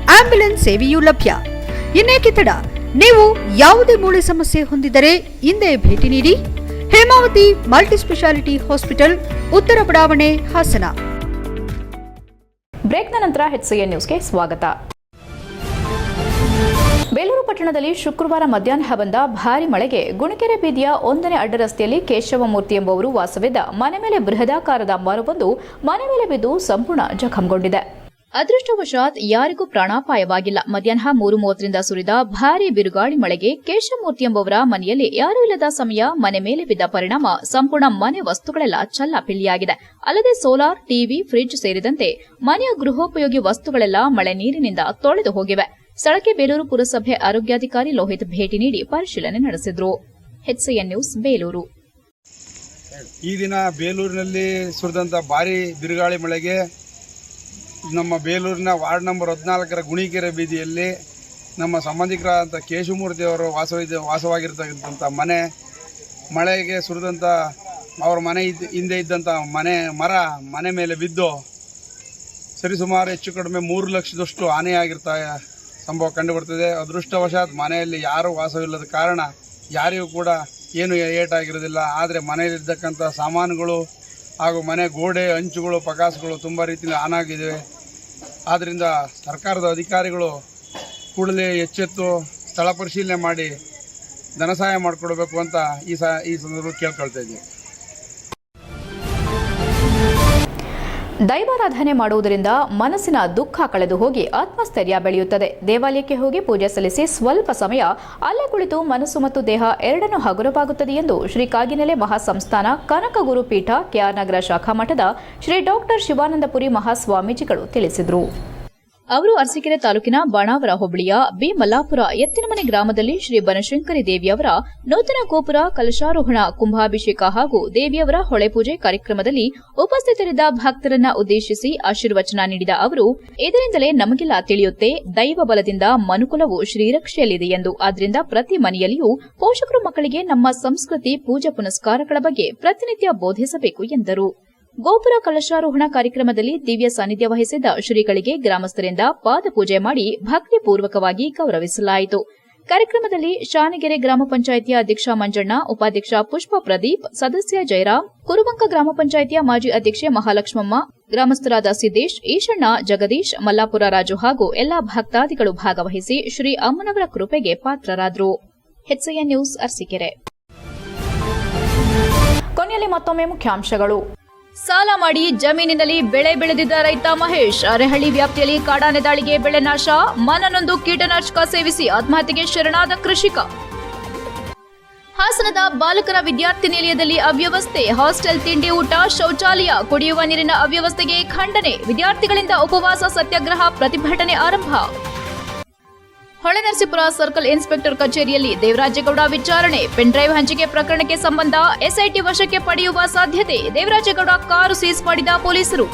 S9: ಆಂಬ್ಯುಲೆನ್ಸ್ ಸೇವೆಯೂ ಲಭ್ಯ. ಇನ್ನೇಕೆ ತಡ ನೀವು ಯಾವುದೇ ಮೂಳೆ ಸಮಸ್ಯೆ ಹೊಂದಿದ್ದರೆ ಹಿಂದೆ ಭೇಟಿ ನೀಡಿ. ಹೇಮಾವತಿ ಮಲ್ಟಿಸ್ಪೆಷಾಲಿಟಿ ಹಾಸ್ಪಿಟಲ್, ಉತ್ತರ ಬಡಾವಣೆ, ಹಾಸನ.
S1: ಬ್ರೇಕ್ನ ನಂತರ ಎನ್ ನ್ಯೂಸ್ಗೆ ಸ್ವಾಗತ. ಬೇಲೂರು ಪಟ್ಟಣದಲ್ಲಿ ಶುಕ್ರವಾರ ಮಧ್ಯಾಹ್ನ ಬಂದ ಭಾರಿ ಮಳೆಗೆ ಗುಣಕೆರೆ ಬೀದಿಯ ಒಂದನೇ ಅಡ್ಡ ರಸ್ತೆಯಲ್ಲಿ ಕೇಶವಮೂರ್ತಿ ಎಂಬುವರು ವಾಸವಿದ್ದ ಮನೆ ಮೇಲೆ ಬೃಹದಾಕಾರದ ಮರವೊಂದು ಮನೆ ಮೇಲೆ ಬಿದ್ದು ಸಂಪೂರ್ಣ ಜಖಂಗೊಂಡಿದೆ.
S2: ಅದೃಷ್ಟವಶಾತ್ ಯಾರಿಗೂ ಪ್ರಾಣಾಪಾಯವಾಗಿಲ್ಲ. ಮಧ್ಯಾಹ್ನ ಮೂರು ಮೂವತ್ತರಿಂದ ಸುರಿದ ಭಾರೀ ಬಿರುಗಾಳಿ ಮಳೆಗೆ ಕೇಶಮೂರ್ತಿ ಎಂಬುವರ ಮನೆಯಲ್ಲಿ ಯಾರೂ ಇಲ್ಲದ ಸಮಯ ಮನೆ ಮೇಲೆ ಬಿದ್ದ ಪರಿಣಾಮ ಸಂಪೂರ್ಣ ಮನೆ ವಸ್ತುಗಳೆಲ್ಲ ಚಲ್ಲಾಪಿಲ್ಲಿಯಾಗಿದೆ. ಅಲ್ಲದೆ ಸೋಲಾರ್, ಟಿವಿ, ಫ್ರಿಡ್ಜ್ ಸೇರಿದಂತೆ ಮನೆಯ ಗೃಹೋಪಯೋಗಿ ವಸ್ತುಗಳೆಲ್ಲ ಮಳೆ ನೀರಿನಿಂದ ತೊಳೆದು ಹೋಗಿವೆ. ಸ್ಥಳಕ್ಕೆ ಬೇಲೂರು ಪುರಸಭೆ ಆರೋಗ್ಯಾಧಿಕಾರಿ ಲೋಹಿತ್ ಭೇಟಿ ನೀಡಿ ಪರಿಶೀಲನೆ ನಡೆಸಿದ್ರು. ನ್ಯೂಸ್, ಬೇಲೂರು.
S10: ಈ ದಿನ ಬೇಲೂರಿನಲ್ಲಿ ಸುರಿದಂತಹ ಭಾರಿ ಬಿರುಗಾಳಿ ಮಳೆಗೆ ನಮ್ಮ ಬೇಲೂರಿನ ವಾರ್ಡ್ ನಂಬರ್ ಹದಿನಾಲ್ಕರ ಗುಣಿಕೆರೆ ಬೀದಿಯಲ್ಲಿ ನಮ್ಮ ಸಂಬಂಧಿಕರಾದಂಥ ಕೇಶವಮೂರ್ತಿ ಅವರು ವಾಸವಿದ್ದ ವಾಸವಾಗಿರ್ತಕ್ಕಂಥ ಮನೆ, ಮಳೆಗೆ ಸುರಿದಂಥ ಅವ್ರ ಮನೆ ಇದ್ದ, ಹಿಂದೆ ಇದ್ದಂಥ ಮನೆ, ಮರ ಮನೆ ಮೇಲೆ ಬಿದ್ದು ಸರಿಸುಮಾರು ಹೆಚ್ಚು ಕಡಿಮೆ ಮೂರು ಲಕ್ಷದಷ್ಟು ಹಾನಿಯಾಗಿರ್ತಾ ಸಂಭವ ಕಂಡುಬರ್ತದೆ. ಅದೃಷ್ಟವಶಾತ್ ಮನೆಯಲ್ಲಿ ಯಾರೂ ವಾಸವಿಲ್ಲದ ಕಾರಣ ಯಾರಿಗೂ ಕೂಡ ಏನು ಏಟಾಗಿರೋದಿಲ್ಲ. ಆದರೆ ಮನೆಯಲ್ಲಿರ್ತಕ್ಕಂಥ ಸಾಮಾನುಗಳು ಹಾಗೂ ಮನೆ ಗೋಡೆ, ಅಂಚುಗಳು, ಪಕಾಸುಗಳು ತುಂಬ ರೀತಿಯಲ್ಲಿ ಆನಾಗಿದೆ ಆದ್ದರಿಂದ ಸರ್ಕಾರದ ಅಧಿಕಾರಿಗಳು ಕೂಡಲೇ ಎಚ್ಚೆತ್ತು ಸ್ಥಳ ಪರಿಶೀಲನೆ ಮಾಡಿ ಧನ ಸಹಾಯ ಮಾಡಿಕೊಡ್ಬೇಕು ಅಂತ ಈ ಸಹ ಈ ಸಂದರ್ಭದಲ್ಲಿ ಕೇಳ್ಕೊಳ್ತಾ ಇದ್ದೀವಿ
S1: ದೈವಾರಾಧನೆ ಮಾಡುವುದರಿಂದ ಮನಸ್ಸಿನ ದುಃಖ ಕಳೆದು ಹೋಗಿ ಆತ್ಮಸ್ಥೈರ್ಯ ಬೆಳೆಯುತ್ತದೆ. ದೇವಾಲಯಕ್ಕೆ ಹೋಗಿ ಪೂಜೆ ಸಲ್ಲಿಸಿ ಸ್ವಲ್ಪ ಸಮಯ ಅಲ್ಲೇ ಕುಳಿತು ಮನಸ್ಸು ಮತ್ತು ದೇಹ ಎರಡನ್ನೂ ಹಗುರವಾಗುತ್ತದೆ ಎಂದು ಶ್ರೀ ಕಾಗಿನೆಲೆ ಮಹಾಸಂಸ್ಥಾನ ಕನಕಗುರು ಪೀಠ ಕೆಆರ್ ನಗರ ಶಾಖಾ ಮಠದ ಶ್ರೀ ಡಾಕ್ಟರ್ ಶಿವಾನಂದಪುರಿ ಮಹಾಸ್ವಾಮೀಜಿಗಳು ತಿಳಿಸಿದರು.
S2: ಅವರು ಅರಸೀಕೆರೆ ತಾಲೂಕಿನ ಬಾಣಾವರ ಹೋಬಳಿಯ ಬಿ ಮಲ್ಲಾಪುರ ಎತ್ತಿನಮನೆ ಗ್ರಾಮದಲ್ಲಿ ಶ್ರೀ ಬನಶಂಕರಿ ದೇವಿಯವರ ನೂತನ ಗೋಪುರ, ಕಲಶಾರೋಹಣ, ಕುಂಭಾಭಿಷೇಕ ಹಾಗೂ ದೇವಿಯವರ ಹೊಳೆ ಪೂಜೆ ಕಾರ್ಯಕ್ರಮದಲ್ಲಿ ಉಪಸ್ಥಿತರಿದ್ದ ಭಕ್ತರನ್ನ ಉದ್ದೇಶಿಸಿ ಆಶೀರ್ವಚನ ನೀಡಿದ ಅವರು, ಇದರಿಂದಲೇ ನಮಗೆಲ್ಲ ತಿಳಿಯುತ್ತೆ, ದೈವ ಬಲದಿಂದ ಮನುಕುಲವು ಶ್ರೀರಕ್ಷೆಯಲ್ಲಿದೆ ಎಂದು. ಆದ್ದರಿಂದ ಪ್ರತಿ ಮನೆಯಲ್ಲಿಯೂ ಪೋಷಕರು ಮಕ್ಕಳಿಗೆ ನಮ್ಮ ಸಂಸ್ಕೃತಿ, ಪೂಜಾ ಪುನಸ್ಕಾರಗಳ ಬಗ್ಗೆ ಪ್ರತಿನಿತ್ಯ ಬೋಧಿಸಬೇಕು ಎಂದರು. ಗೋಪುರ ಕಲಶಾರೋಹಣ ಕಾರ್ಯಕ್ರಮದಲ್ಲಿ ದಿವ್ಯ ಸಾನ್ನಿಧ್ಯ ವಹಿಸಿದ್ದ ಶ್ರೀಗಳಿಗೆ ಗ್ರಾಮಸ್ಥರಿಂದ ಪಾದಪೂಜೆ ಮಾಡಿ ಭಕ್ತಿಪೂರ್ವಕವಾಗಿ ಗೌರವಿಸಲಾಯಿತು. ಕಾರ್ಯಕ್ರಮದಲ್ಲಿ ಶಾನಗೆರೆ ಗ್ರಾಮ ಪಂಚಾಯಿತಿಯ ಅಧ್ಯಕ್ಷ ಮಂಜಣ್ಣ, ಉಪಾಧ್ಯಕ್ಷ ಪುಷ್ಪ ಪ್ರದೀಪ್, ಸದಸ್ಯ ಜಯರಾಮ್ ಕುರುಬಂಕ ಗ್ರಾಮ ಪಂಚಾಯಿತಿಯ ಮಾಜಿ ಅಧ್ಯಕ್ಷೆ ಮಹಾಲಕ್ಷ್ಮಮ್ಮ, ಗ್ರಾಮಸ್ಥರಾದ ಸಿದ್ದೇಶ್, ಈಶಣ್ಣ, ಜಗದೀಶ್, ಮಲ್ಲಾಪುರ ರಾಜು ಹಾಗೂ ಎಲ್ಲಾ ಭಕ್ತಾದಿಗಳು ಭಾಗವಹಿಸಿ ಶ್ರೀ ಅಮ್ಮನವರ ಕೃಪೆಗೆ ಪಾತ್ರರಾದರು.
S1: ಕೊನೆಯಲ್ಲಿ ಮತ್ತೊಮ್ಮೆ ಮುಖ್ಯಾಂಶಗಳು.
S2: ಸಾಲ ಮಾಡಿ ಜಮೀನಿನಲ್ಲಿ ಬೆಳೆ ಬೆಳೆದಿದ್ದ ರೈತ ಮಹೇಶ್. ಅರೆಹಳ್ಳಿ ವ್ಯಾಪ್ತಿಯಲ್ಲಿ ಕಾಡಾನೆ ದಾಳಿಗೆ ಬೆಳೆ ನಾಶ. ಮನನೊಂದು ಕೀಟನಾಶಕ ಸೇವಿಸಿ ಆತ್ಮಹತ್ಯೆಗೆ ಶರಣಾದ ಕೃಷಿಕ. ಹಾಸನದ ಬಾಲಕರ ವಿದ್ಯಾರ್ಥಿ ನಿಲಯದಲ್ಲಿ ಅವ್ಯವಸ್ಥೆ. ಹಾಸ್ಟೆಲ್ ತಿಂಡಿ ಊಟ, ಶೌಚಾಲಯ ಕುಡಿಯುವ ನೀರಿನ ಅವ್ಯವಸ್ಥೆಗೆ ಖಂಡನೆ. ವಿದ್ಯಾರ್ಥಿಗಳಿಂದ ಉಪವಾಸ, ಸತ್ಯಾಗ್ರಹ, ಪ್ರತಿಭಟನೆ ಆರಂಭ. ಹೊಳೆನರಸೀಪುರ ಸರ್ಕಲ್ ಇನ್ಸ್ಪೆಕ್ಟರ್ ಕಚೇರಿಯಲ್ಲಿ ದೇವರಾಜೇಗೌಡ ವಿಚಾರಣೆ. ಪೆನ್ಡ್ರೈವ್ ಹಂಚಿಕೆ ಪ್ರಕರಣಕ್ಕೆ ಸಂಬಂಧ ಎಸ್ಐಟಿ ವಶಕ್ಕೆ ಪಡೆಯುವ ಸಾಧ್ಯತೆ. ದೇವರಾಜೇಗೌಡ ಕಾರು ಸೀಸ್ ಮಾಡಿದ ಪೊಲೀಸರು.